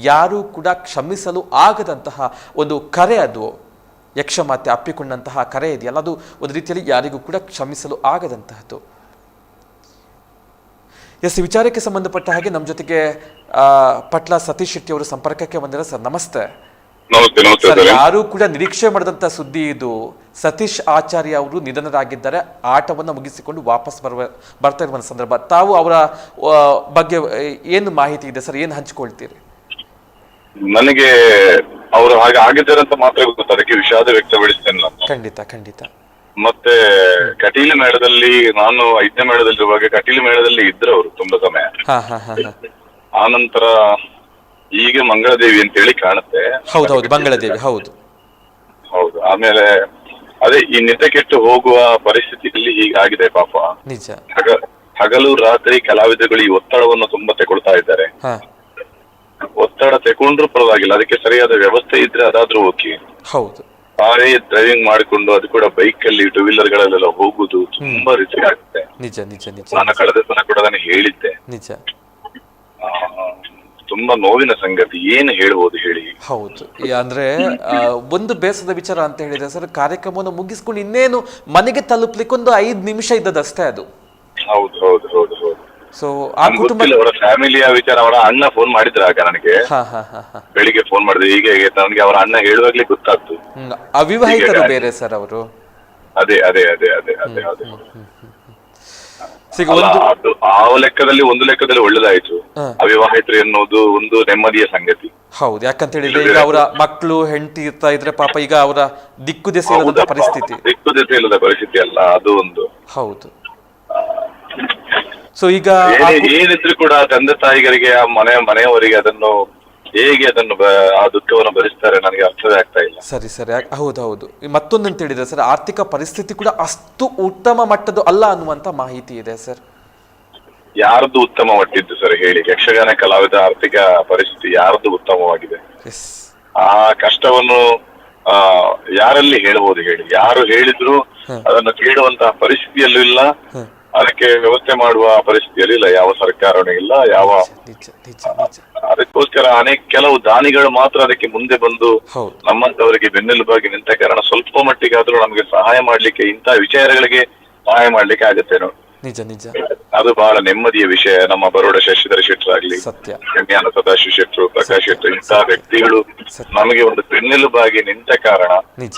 ಯಾರೂ ಕೂಡ ಕ್ಷಮಿಸಲು ಆಗದಂತಹ ಒಂದು ಕರೆ ಅದು. ಯಕ್ಷಮಾತೆ ಅಪ್ಪಿಕೊಂಡಂತಹ ಕರೆ ಇದೆಯಲ್ಲ, ಅದು ಒಂದು ರೀತಿಯಲ್ಲಿ ಯಾರಿಗೂ ಕೂಡ ಕ್ಷಮಿಸಲು ಆಗದಂತಹದ್ದು. ಎಸ್ ಈ ವಿಚಾರಕ್ಕೆ ಸಂಬಂಧಪಟ್ಟ ಹಾಗೆ ನಮ್ಮ ಜೊತೆಗೆ ಪಟ್ಲ ಸತೀಶ್ ಶೆಟ್ಟಿ ಅವರು ಸಂಪರ್ಕಕ್ಕೆ ಬಂದಿರೋ ಸರ್ ನಮಸ್ತೆ. ಯಾರು ಕೂಡ ನಿರೀಕ್ಷೆ ಮಾಡಿದಂತ ಸುದ್ದಿ ಇದು. ಸತೀಶ್ ಆಚಾರ್ಯ ಅವರು ನಿಧನರಾಗಿದ್ದಾರೆ. ಆಟವನ್ನು ಮುಗಿಸಿಕೊಂಡು ವಾಪಸ್ ಬರುವ ಬರ್ತಾ ಇರುವ ಸಂದರ್ಭ. ತಾವು ಅವರ ಬಗ್ಗೆ ಏನು ಮಾಹಿತಿ ಇದೆ? ಸರ್ ಏನು ಹಂಚಿಕೊಳ್ತೀರಿ? ನನಗೆ ಅವರು ಹಾಗೆ ಆಗಿದ್ದಾರೆ ಅಂತ ಮಾತ್ರ ಗೊತ್ತು. ಅದಕ್ಕೆ ವಿಷಾದ ವ್ಯಕ್ತಪಡಿಸ್ತೇನೆ ಖಂಡಿತ ಖಂಡಿತ. ಮತ್ತೆ ಕಟೀಲು ಮೇಳದಲ್ಲಿ ನಾನು ಐದನೇ ಮೇಳದಲ್ಲಿರುವಾಗ ಕಟೀಲು ಮೇಳದಲ್ಲಿ ಇದ್ರು ಅವರು ತುಂಬಾ ಸಮಯ. ಹಾ ಹಾ ಹಾ ಹಾ. ಆ ನಂತರ ಈಗ ಮಂಗಳದೇವಿ ಅಂತ ಹೇಳಿ ಕಾಣುತ್ತೆ. ಹೌದು ಹೌದು ಬಂಗಳದೇವಿ ಹೌದು. ಹೌದು ಆಮೇಲೆ ಅದೇ ಈ ನಿದ್ದೆ ಕೆಟ್ಟು ಹೋಗುವ ಪರಿಸ್ಥಿತಿಯಲ್ಲಿ ಹೀಗಾಗಿದೆ ಪಾಪ. ನಿಜ. ಹಗ ಹಗಲು ರಾತ್ರಿ ಕಲಾವಿದಗಳು ಈ ಒತ್ತಡವನ್ನು ತುಂಬಾ ತಗೊಳ್ತಾ ಇದ್ದಾರೆ. ಹಾ. ಒತ್ತಡ ತಗೊಂಡ್ರು ಪರವಾಗಿಲ್ಲ ಅದಕ್ಕೆ ಸರಿಯಾದ ವ್ಯವಸ್ಥೆ ಇದ್ರೆ ಅದಾದ್ರೂ ಓಕೆ. ಹೌದು. ತಾವೇ ಡ್ರೈವಿಂಗ್ ಮಾಡಿಕೊಂಡು ಅದು ಕೂಡ ಬೈಕ್ ಅಲ್ಲಿ ಟೂ ವೀಲರ್ ಗಳಲ್ಲೆಲ್ಲ ಹೋಗುದು ತುಂಬಾ ರಿಸ್ಕ್ ಆಗುತ್ತೆ. ನಿಜ ನಿಜ ನಿಜ ನಾನು ಕಳೆದ ಸಲ ಕೂಡ ನಾನು ಹೇಳಿದ್ದೆ. ನಿಜ. ಆ, ತುಂಬಾ ನೋವಿನ ಸಂಗತಿ. ಏನು ಹೇಳ್ಬೋದು ಹೇಳಿ? ಹೌದು. ಈ ಅಂದ್ರೆ ಆ, ಒಂದು ಬೇಸದ ವಿಚಾರ ಅಂತ ಹೇಳಿದ್ರೆ ಸರ್ ಕಾರ್ಯಕ್ರಮವನ್ನು ಮುಗಿಸ್ಕೊಂಡು ಇನ್ನೇನು ಮನೆಗೆ ತಲುಪ್ಲಿಕ್ಕೆ ಒಂದು ಐದು ನಿಮಿಷ ಇದ್ದದಷ್ಟೇ ಅದು. ಹೌದು ಹೌದು ಹೌದು ಹೌದು. ಸೊ ಆ ಕುಟುಂಬ ಗೊತ್ತಿಲ್ಲ ಅವರ ಫ್ಯಾಮಿಲಿಯ ವಿಚಾರ ಅವರ ಅಣ್ಣ ಫೋನ್ ಮಾಡಿದ್ರ ಆಗ ನನಗೆ. ಹಾ ಹಾ ಹಾ ಹಾ. ಬೆಳಿಗ್ಗೆ ಫೋನ್ ಮಾಡಿದ್ರೆ ಹೀಗೆ ಹೀಗೆ ಅಂತ ನನಗೆ ಅವರ ಅಣ್ಣ ಹೇಳುವಾಗ್ಲೇ ಗೊತ್ತಾಗ್ತು. ಹ್ಮ್. ಅವಿವಾಹಿತರು ಬೇರೆ ಸರ್ ಅವರು? ಅದೇ ಅದೇ ಅದೇ ಅದೇ ಅದೇ ಅದೇ. ಸಿಗ ಅಲ್ಲ, ಒಂದು ಅದು ಆ ಲೆಕ್ಕದಲ್ಲಿ ಒಂದು ಲೆಕ್ಕದಲ್ಲಿ ಒಳ್ಳೇದಾಯ್ತು. ಹ. ಅವಿವಾಹಿತರು ಎನ್ನುವುದು ಒಂದು ನೆಮ್ಮದಿಯ ಸಂಗತಿ. ಹೌದು ಯಾಕಂತ ಹೇಳಿದ್ರೆ ಈಗ ಅವರ ಮಕ್ಕಳು ಹೆಂಡತಿ ಇರ್ತಾ ಇದ್ರೆ ಪಾಪ ಈಗ ಅವರ ದಿಕ್ಕು ದೆಸೆ ಇಲ್ಲದಂತ ಪರಿಸ್ಥಿತಿ. ದಿಕ್ಕು ದಿಸೆ ಇಲ್ಲದ ಪರಿಸ್ಥಿತಿ ಅಲ್ಲ ಅದು ಒಂದು. ಹೌದು. ಸೊ ಈಗ ಏನಿದ್ರು ಕೂಡ ತಂದೆ ತಾಯಿಗರಿಗೆ ಆ ಮನೆ ಮನೆಯವರಿಗೆ ಅದನ್ನು ಹೇಗೆ ಅದನ್ನು ಆ ದುಃಖವನ್ನು ಭರಿಸ್ತಾರೆ ನನಗೆ ಅರ್ಥವೇ ಆಗ್ತಾ ಇಲ್ಲ. ಸರಿ ಸರಿ. ಹೌದು ಹೌದು. ಮತ್ತೊಂದು ಮತ್ತೊಂದಂತ ಹೇಳಿದ್ರೆ ಸರ್. ಆರ್ಥಿಕ ಪರಿಸ್ಥಿತಿ ಕೂಡ ಅಷ್ಟು ಉತ್ತಮ ಮಟ್ಟದ್ದು ಅಲ್ಲ ಅನ್ನುವಂತ ಮಾಹಿತಿ ಇದೆ ಸರ್. ಯಾರದ್ದು ಉತ್ತಮ ಮಟ್ಟಿದ್ದು ಸರ್ ಹೇಳಿ. ಯಕ್ಷಗಾನ ಕಲಾವಿದ ಆರ್ಥಿಕ ಪರಿಸ್ಥಿತಿ ಯಾರದ್ದು ಉತ್ತಮವಾಗಿದೆ? ಆ ಕಷ್ಟವನ್ನು ಆ ಯಾರಲ್ಲಿ ಹೇಳ್ಬೋದು ಹೇಳಿ? ಯಾರು ಹೇಳಿದ್ರು ಅದನ್ನು ಕೇಳುವಂತಹ ಪರಿಸ್ಥಿತಿಯಲ್ಲೂ ಇಲ್ಲ. ಅದಕ್ಕೆ ವ್ಯವಸ್ಥೆ ಮಾಡುವ ಪರಿಸ್ಥಿತಿಯಲ್ಲಿ ಇಲ್ಲ. ಯಾವ ಸರ್ಕಾರನೂ ಇಲ್ಲ ಯಾವ ಅದಕ್ಕೋಸ್ಕರ ಅನೇಕ ಕೆಲವು ದಾನಿಗಳು ಮಾತ್ರ ಅದಕ್ಕೆ ಮುಂದೆ ಬಂದು ನಮ್ಮಂತವರಿಗೆ ಬೆನ್ನೆಲುಬಾಗಿ ನಿಂತ ಕಾರಣ ಸ್ವಲ್ಪ ಮಟ್ಟಿಗಾದ್ರೂ ನಮಗೆ ಸಹಾಯ ಮಾಡ್ಲಿಕ್ಕೆ ಇಂತಹ ವಿಚಾರಗಳಿಗೆ ಸಹಾಯ ಮಾಡ್ಲಿಕ್ಕೆ ಆಗುತ್ತೆ ನೋಡಿ. ನಿಜ ನಿಜ. ಅದು ಬಹಳ ನೆಮ್ಮದಿಯ ವಿಷಯ. ನಮ್ಮ ಬರೋಡ ಶಶಿಧರ ಶೆಟ್ಟರ್ ಆಗ್ಲಿ ಜ್ಞಾನ ಸದಾಶಿವ ಶೆಟ್ಟರು ಪ್ರಕಾಶ್ ಶೆಟ್ಟರು ಇಂತಹ ವ್ಯಕ್ತಿಗಳು ನಮಗೆ ಒಂದು ಬೆನ್ನೆಲುಬಾಗಿ ನಿಂತ ಕಾರಣ ನಿಜ.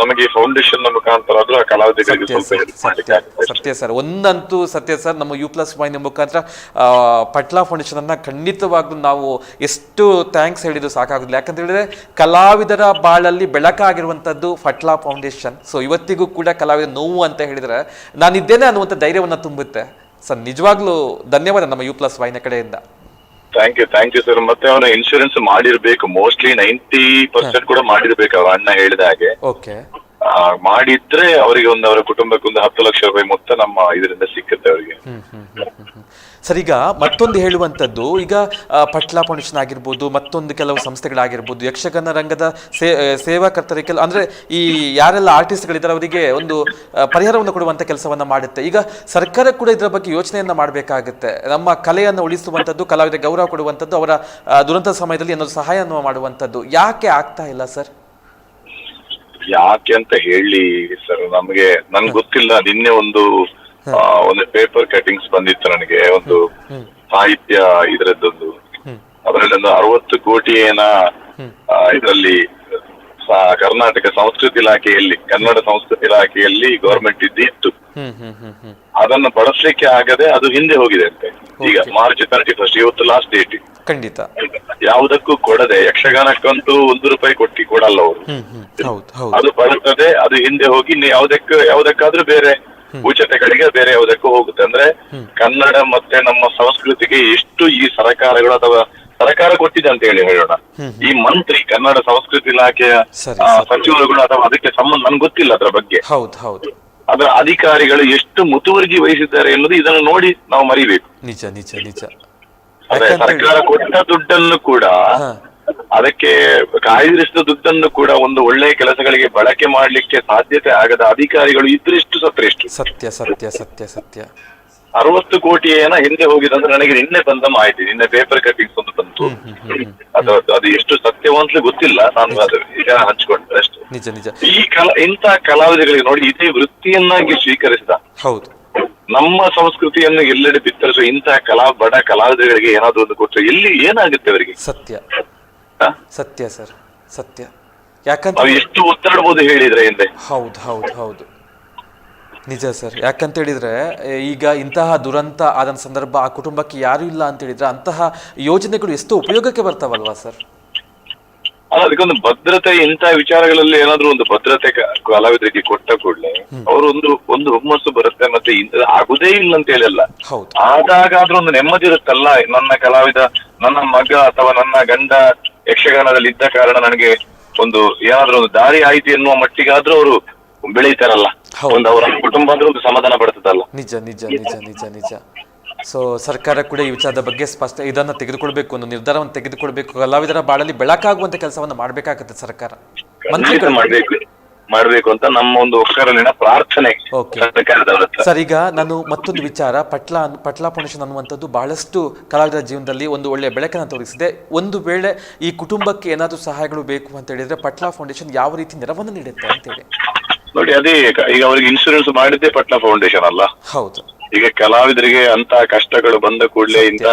ನಮಗೆ ಫೌಂಡೇಶನ್ ಮುಖಾಂತರ ಕಲಾವಿದರಿಗೆ ಸತ್ಯ ಸ್ವಲ್ಪ ಸರ್ ಹೆಲ್ಪ್ ಮಾಡ್ಲಿಕ್ಕೆ ಸತ್ಯ ಸತ್ಯ ಸರ್. ಒಂದಂತೂ ಸತ್ಯ ಸರ್ ನಮ್ಮ ಯು ಪ್ಲಸ್ ವಾಹಿನಿ ಮುಖಾಂತರ ಪಟ್ಲಾ ಫೌಂಡೇಶನ್ ಅನ್ನ ಖಂಡಿತವಾಗ್ಲೂ ನಾವು ಎಷ್ಟು ಥ್ಯಾಂಕ್ಸ್ ಹೇಳಿದ್ರು ಸಾಕಾಗುದಿಲ್ಲ. ಯಾಕಂತ ಹೇಳಿದ್ರೆ ಕಲಾವಿದರ ಬಾಳಲ್ಲಿ ಬೆಳಕಾಗಿರುವಂತದ್ದು ಫಟ್ಲಾ ಫೌಂಡೇಶನ್ ಸೊ ಇವತ್ತಿಗೂ ಕೂಡ ಕಲಾವಿದ ನೋವು ಅಂತ ಹೇಳಿದ್ರೆ ನಾನಿದ್ದೇನೆ ಅನ್ನುವಂಥ ಧೈರ್ಯವನ್ನ ತುಂಬುತ್ತೆ. ಸರ್ ನಿಜವಾಗ್ಲೂ ಧನ್ಯವಾದ ನಮ್ಮ ಯು ಪ್ಲಸ್ ವಾಹಿನಿ ಕಡೆಯಿಂದ. Thank you thank you sir ಮತ್ತೆ ಅವನ ಇನ್ಶೂರೆನ್ಸ್ ಮಾಡಿರ್ಬೇಕು. ಮೋಸ್ಟ್ಲಿ ನೈಂಟಿ ಪರ್ಸೆಂಟ್ ಕೂಡ ಮಾಡಿರ್ಬೇಕು ಅವ್ರ ಅಣ್ಣ ಹೇಳಿದ ಹಾಗೆ. ಓಕೆ ಮಾಡಿದ್ರೆ ಅವರಿಗೆ ಒಂದು ಅವರ ಕುಟುಂಬಕ್ಕೆ ಒಂದು ಹತ್ತು ಲಕ್ಷ ರೂಪಾಯಿ ಮೊತ್ತ ನಮ್ಮ ಇದರಿಂದ ಸಿಕ್ಕುತ್ತೆ ಅವರಿಗೆ. ಸರ್, ಈಗ ಮತ್ತೊಂದು ಹೇಳುವಂಥದ್ದು, ಈಗ ಪಟ್ಲ ಫೌಂಡೇಶನ್ ಆಗಿರ್ಬೋದು, ಮತ್ತೊಂದು ಕೆಲವು ಸಂಸ್ಥೆಗಳಾಗಿರ್ಬೋದು, ಯಕ್ಷಗಾನ ರಂಗದ ಸೇ ಕೆಲ, ಅಂದ್ರೆ ಈ ಯಾರೆಲ್ಲ ಆರ್ಟಿಸ್ಟ್ಗಳಿದ್ದಾರೆ, ಅವರಿಗೆ ಒಂದು ಪರಿಹಾರವನ್ನು ಕೊಡುವಂತ ಕೆಲಸವನ್ನ ಮಾಡುತ್ತೆ. ಈಗ ಸರ್ಕಾರ ಕೂಡ ಇದರ ಬಗ್ಗೆ ಯೋಚನೆಯನ್ನ ಮಾಡಬೇಕಾಗುತ್ತೆ. ನಮ್ಮ ಕಲೆಯನ್ನು ಉಳಿಸುವಂಥದ್ದು ಕಲಾವಿದ ಗೌರವ ಕೊಡುವಂಥದ್ದು, ಅವರ ದುರಂತ ಸಮಯದಲ್ಲಿ ಏನಾದರೂ ಸಹಾಯವನ್ನು ಮಾಡುವಂಥದ್ದು, ಯಾಕೆ ಆಗ್ತಾ ಇಲ್ಲ ಸರ್? ಯಾಕೆ ಅಂತ ಹೇಳಿ ಸರ್ ನಮಗೆ ನನ್ಗೆ ಗೊತ್ತಿಲ್ಲ ನಿನ್ನೆ ಒಂದು ಆ, ಒಂದು ಪೇಪರ್ ಕಟಿಂಗ್ಸ್ ಬಂದಿತ್ತು ನನಗೆ ಒಂದು ಸಾಹಿತ್ಯ ಇದರದ್ದೊಂದು. ಅದರಲ್ಲಿ ಒಂದು ಅರವತ್ತು ಕೋಟಿ ಏನ ಇದರಲ್ಲಿ ಕರ್ನಾಟಕ ಸಂಸ್ಕೃತಿ ಇಲಾಖೆಯಲ್ಲಿ ಕನ್ನಡ ಸಂಸ್ಕೃತಿ ಇಲಾಖೆಯಲ್ಲಿ ಗೌರ್ಮೆಂಟ್ ಇದ್ದಿತ್ತು. ಹ್ಮ್ ಹ್ಮ್ ಹ್ಮ್ ಹ್ಮ್. ಅದನ್ನು ಬಳಸಲಿಕ್ಕೆ ಆಗದೆ ಅದು ಹಿಂದೆ ಹೋಗಿದೆ ಅಂತೆ. ಈಗ ಮಾರ್ಚ್ ತರ್ಟಿ ಫಸ್ಟ್ ಇವತ್ತು ಲಾಸ್ಟ್ ಡೇಟ್ ಖಂಡಿತ. ಯಾವುದಕ್ಕೂ ಕೊಡದೆ ಯಕ್ಷಗಾನಕ್ಕಂತೂ ಒಂದು ರೂಪಾಯಿ ಕೊಟ್ಟಿ ಕೊಡಲ್ಲ ಅವರು. ಹ್ಮ್ ಹ್ಮ್. ಹೌದು ಹೌದು. ಅದು ಬರುತ್ತದೆ ಅದು ಹಿಂದೆ ಹೋಗಿ ಇನ್ನು ಯಾವ್ದಕ್ಕೆ ಯಾವ್ದಕ್ಕಾದ್ರೂ ಬೇರೆ ಉಚಿತಗಳಿಗೆ ಬೇರೆ ಯಾವುದಕ್ಕೂ ಹೋಗುತ್ತೆ. ಅಂದ್ರೆ ಕನ್ನಡ ಮತ್ತೆ ನಮ್ಮ ಸಂಸ್ಕೃತಿಗೆ ಎಷ್ಟು ಈ ಸರ್ಕಾರಗಳು ಅಥವಾ ಸರ್ಕಾರ ಕೊಟ್ಟಿದೆ ಅಂತ ಹೇಳಿ ಹೇಳೋಣ. ಈ ಮಂತ್ರಿ ಕನ್ನಡ ಸಂಸ್ಕೃತಿ ಇಲಾಖೆಯ ಸಚಿವರುಗಳು ಅಥವಾ ಅದಕ್ಕೆ ಸಂಬಂಧ ನನ್ಗೆ ಗೊತ್ತಿಲ್ಲ ಅದರ ಬಗ್ಗೆ. ಹೌದು ಹೌದು. ಅದರ ಅಧಿಕಾರಿಗಳು ಎಷ್ಟು ಮುತುವರ್ಜಿ ವಹಿಸಿದ್ದಾರೆ ಎನ್ನುವುದು ಇದನ್ನು ನೋಡಿ ನಾವು ಮರಿಬೇಕು. ನಿಜ ನಿಜ ನಿಜ. ಅದೇ ಸರ್ಕಾರ ಕೊಟ್ಟ ದುಡ್ಡನ್ನು ಕೂಡ ಅದಕ್ಕೆ ಕಾಯ್ದಿರಿಸಿದ ದುಡ್ಡನ್ನು ಕೂಡ ಒಂದು ಒಳ್ಳೆಯ ಕೆಲಸಗಳಿಗೆ ಬಳಕೆ ಮಾಡಲಿಕ್ಕೆ ಸಾಧ್ಯತೆ ಆಗದ ಅಧಿಕಾರಿಗಳು ಇದ್ರೆ ಸತ್ರ ಎಷ್ಟು ಸತ್ಯ ಸತ್ಯ ಸತ್ಯ ಸತ್ಯ. ಅರವತ್ತು ಕೋಟಿ ಏನ ಹಿಂದೆ ಹೋಗಿದಂದ್ರೆ ನನಗೆ ನಿನ್ನೆ ಬಂದ ಮಾಹಿತಿ ನಿನ್ನೆ ಪೇಪರ್ ಕಟಿಂಗ್ಸ್ ಒಂದು ಬಂತು. ಅದು ಅದು ಎಷ್ಟು ಸತ್ಯವಂತಲೂ ಗೊತ್ತಿಲ್ಲ. ನಾನು ಅದು ಈಗ ಹಂಚ್ಕೊಂಡೆ ಅಷ್ಟೇ. ನಿಜ ನಿಜ. ಈ ಕಲಾ ಇಂಥ ಕಲಾವಿದಗಳಿಗೆ ನೋಡಿ ಇದೇ ವೃತ್ತಿಯನ್ನಾಗಿ ಸ್ವೀಕರಿಸಿದ. ಹೌದು. ನಮ್ಮ ಸಂಸ್ಕೃತಿಯನ್ನು ಎಲ್ಲೆಡೆ ಬಿತ್ತರಿಸುವ ಇಂತಹ ಕಲಾ ಬಡ ಕಲಾವಿದರಿಗೆ ಏನಾದ್ರು ಒಂದು ಕೊಟ್ಟರೆ ಎಲ್ಲಿ ಏನಾಗುತ್ತೆ ಅವರಿಗೆ? ಸತ್ಯ. ಹ? ಸತ್ಯ ಸರ್. ಸತ್ಯ. ಯಾಕಂತ ನಾವು ಎಷ್ಟು ಒತ್ತಾಡ್ಬೋದು ಹೇಳಿದ್ರೆ ಹಿಂದೆ. ಹೌದು ಹೌದು ಹೌದು. ನಿಜ ಸರ್. ಯಾಕಂತ ಹೇಳಿದ್ರೆ ಈಗ ಇಂತಹ ದುರಂತ ಆದ ಸಂದರ್ಭ ಆ ಕುಟುಂಬಕ್ಕೆ ಯಾರು ಇಲ್ಲ ಅಂತ ಹೇಳಿದ್ರೆ ಅಂತಹ ಯೋಜನೆಗಳು ಎಷ್ಟು ಉಪಯೋಗಕ್ಕೆ ಬರ್ತಾವಲ್ವಾ ಸರ್? ಅದಕ್ಕೊಂದು ಭದ್ರತೆ ಇಂಥ ವಿಚಾರಗಳಲ್ಲಿ ಏನಾದ್ರೂ ಒಂದು ಭದ್ರತೆ ಕಲಾವಿದರಿಗೆ ಕೊಟ್ಟ ಕೂಡಲೇ ಅವರು ಒಂದು ಒಂದು ಹುಮ್ಮಸ್ಸು ಬರುತ್ತೆ ಮತ್ತೆ ಆಗುದೇ ಇಲ್ಲ ಅಂತ ಹೇಳಲ್ಲ. ಆದಾಗಾದ್ರೂ ಒಂದು ನೆಮ್ಮದಿ ಇರುತ್ತಲ್ಲ? ನನ್ನ ಕಲಾವಿದ ನನ್ನ ಮಗ ಅಥವಾ ನನ್ನ ಗಂಡ ಯಕ್ಷಗಾನದಲ್ಲಿ ಇದ್ದ ಕಾರಣ ನನಗೆ ಒಂದು ಏನಾದ್ರೂ ಒಂದು ದಾರಿ ಆಯ್ತು ಎನ್ನುವ ಮಟ್ಟಿಗಾದ್ರೂ ಅವರು ಬೆಳೀತಾರಲ್ಲ. ಒಂದು ಅವರ ಕುಟುಂಬ ಒಂದು ಸಮಾಧಾನ ಪಡ್ತದಲ್ಲ. ನಿಜ ನಿಜ ನಿಜ ನಿಜ ನಿಜ. ಸೊ ಸರ್ಕಾರ ಕೂಡ ಈ ವಿಚಾರದ ಬಗ್ಗೆ ಸ್ಪಷ್ಟ ಇದನ್ನ ತೆಗೆದುಕೊಳ್ಬೇಕು ಒಂದು ನಿರ್ಧಾರವನ್ನು ತೆಗೆದುಕೊಳ್ಬೇಕು. ಕಲಾವಿದರ ಬಾಳಲ್ಲಿ ಬೆಳಕಾಗುವಂತ ಕೆಲಸವನ್ನು ಮಾಡಬೇಕಾಗುತ್ತೆ ಸರ್ಕಾರ. ಖಂಡಿತ ಮಾಡ್ಬೇಕು ಮಾಡ್ಬೇಕು ಅಂತ ನಮ್ಮ ಒಂದು ಪ್ರಾರ್ಥನೆ. ಸರ್ ಈಗ ನಾನು ಮತ್ತೊಂದು ವಿಚಾರ. ಪಟ್ಲ ಪಟ್ಲ ಫೌಂಡೇಶನ್ ಅನ್ನುವಂಥದ್ದು ಬಹಳಷ್ಟು ಕಲಾವಿದರ ಜೀವನದಲ್ಲಿ ಒಂದು ಒಳ್ಳೆಯ ಬೆಳಕನ್ನು ತೋರಿಸಿದೆ. ಒಂದು ವೇಳೆ ಈ ಕುಟುಂಬಕ್ಕೆ ಏನಾದರೂ ಸಹಾಯಗಳು ಬೇಕು ಅಂತ ಹೇಳಿದ್ರೆ ಪಟ್ಲ ಫೌಂಡೇಶನ್ ಯಾವ ರೀತಿ ನೆರವನ್ನು ನೀಡುತ್ತೆ ಅಂತೇಳಿ ನೋಡಿ ಅದೇ ಈಗ ಅವರಿಗೆ ಇನ್ಶೂರೆನ್ಸ್ ಮಾಡಿದ್ದೇ ಪಟ್ಲ ಫೌಂಡೇಶನ್ ಅಲ್ಲ. ಹೌದು. ಈಗ ಕಲಾವಿದರಿಗೆ ಅಂತ ಕಷ್ಟಗಳು ಬಂದ ಕೂಡಲೇ ಇಂತ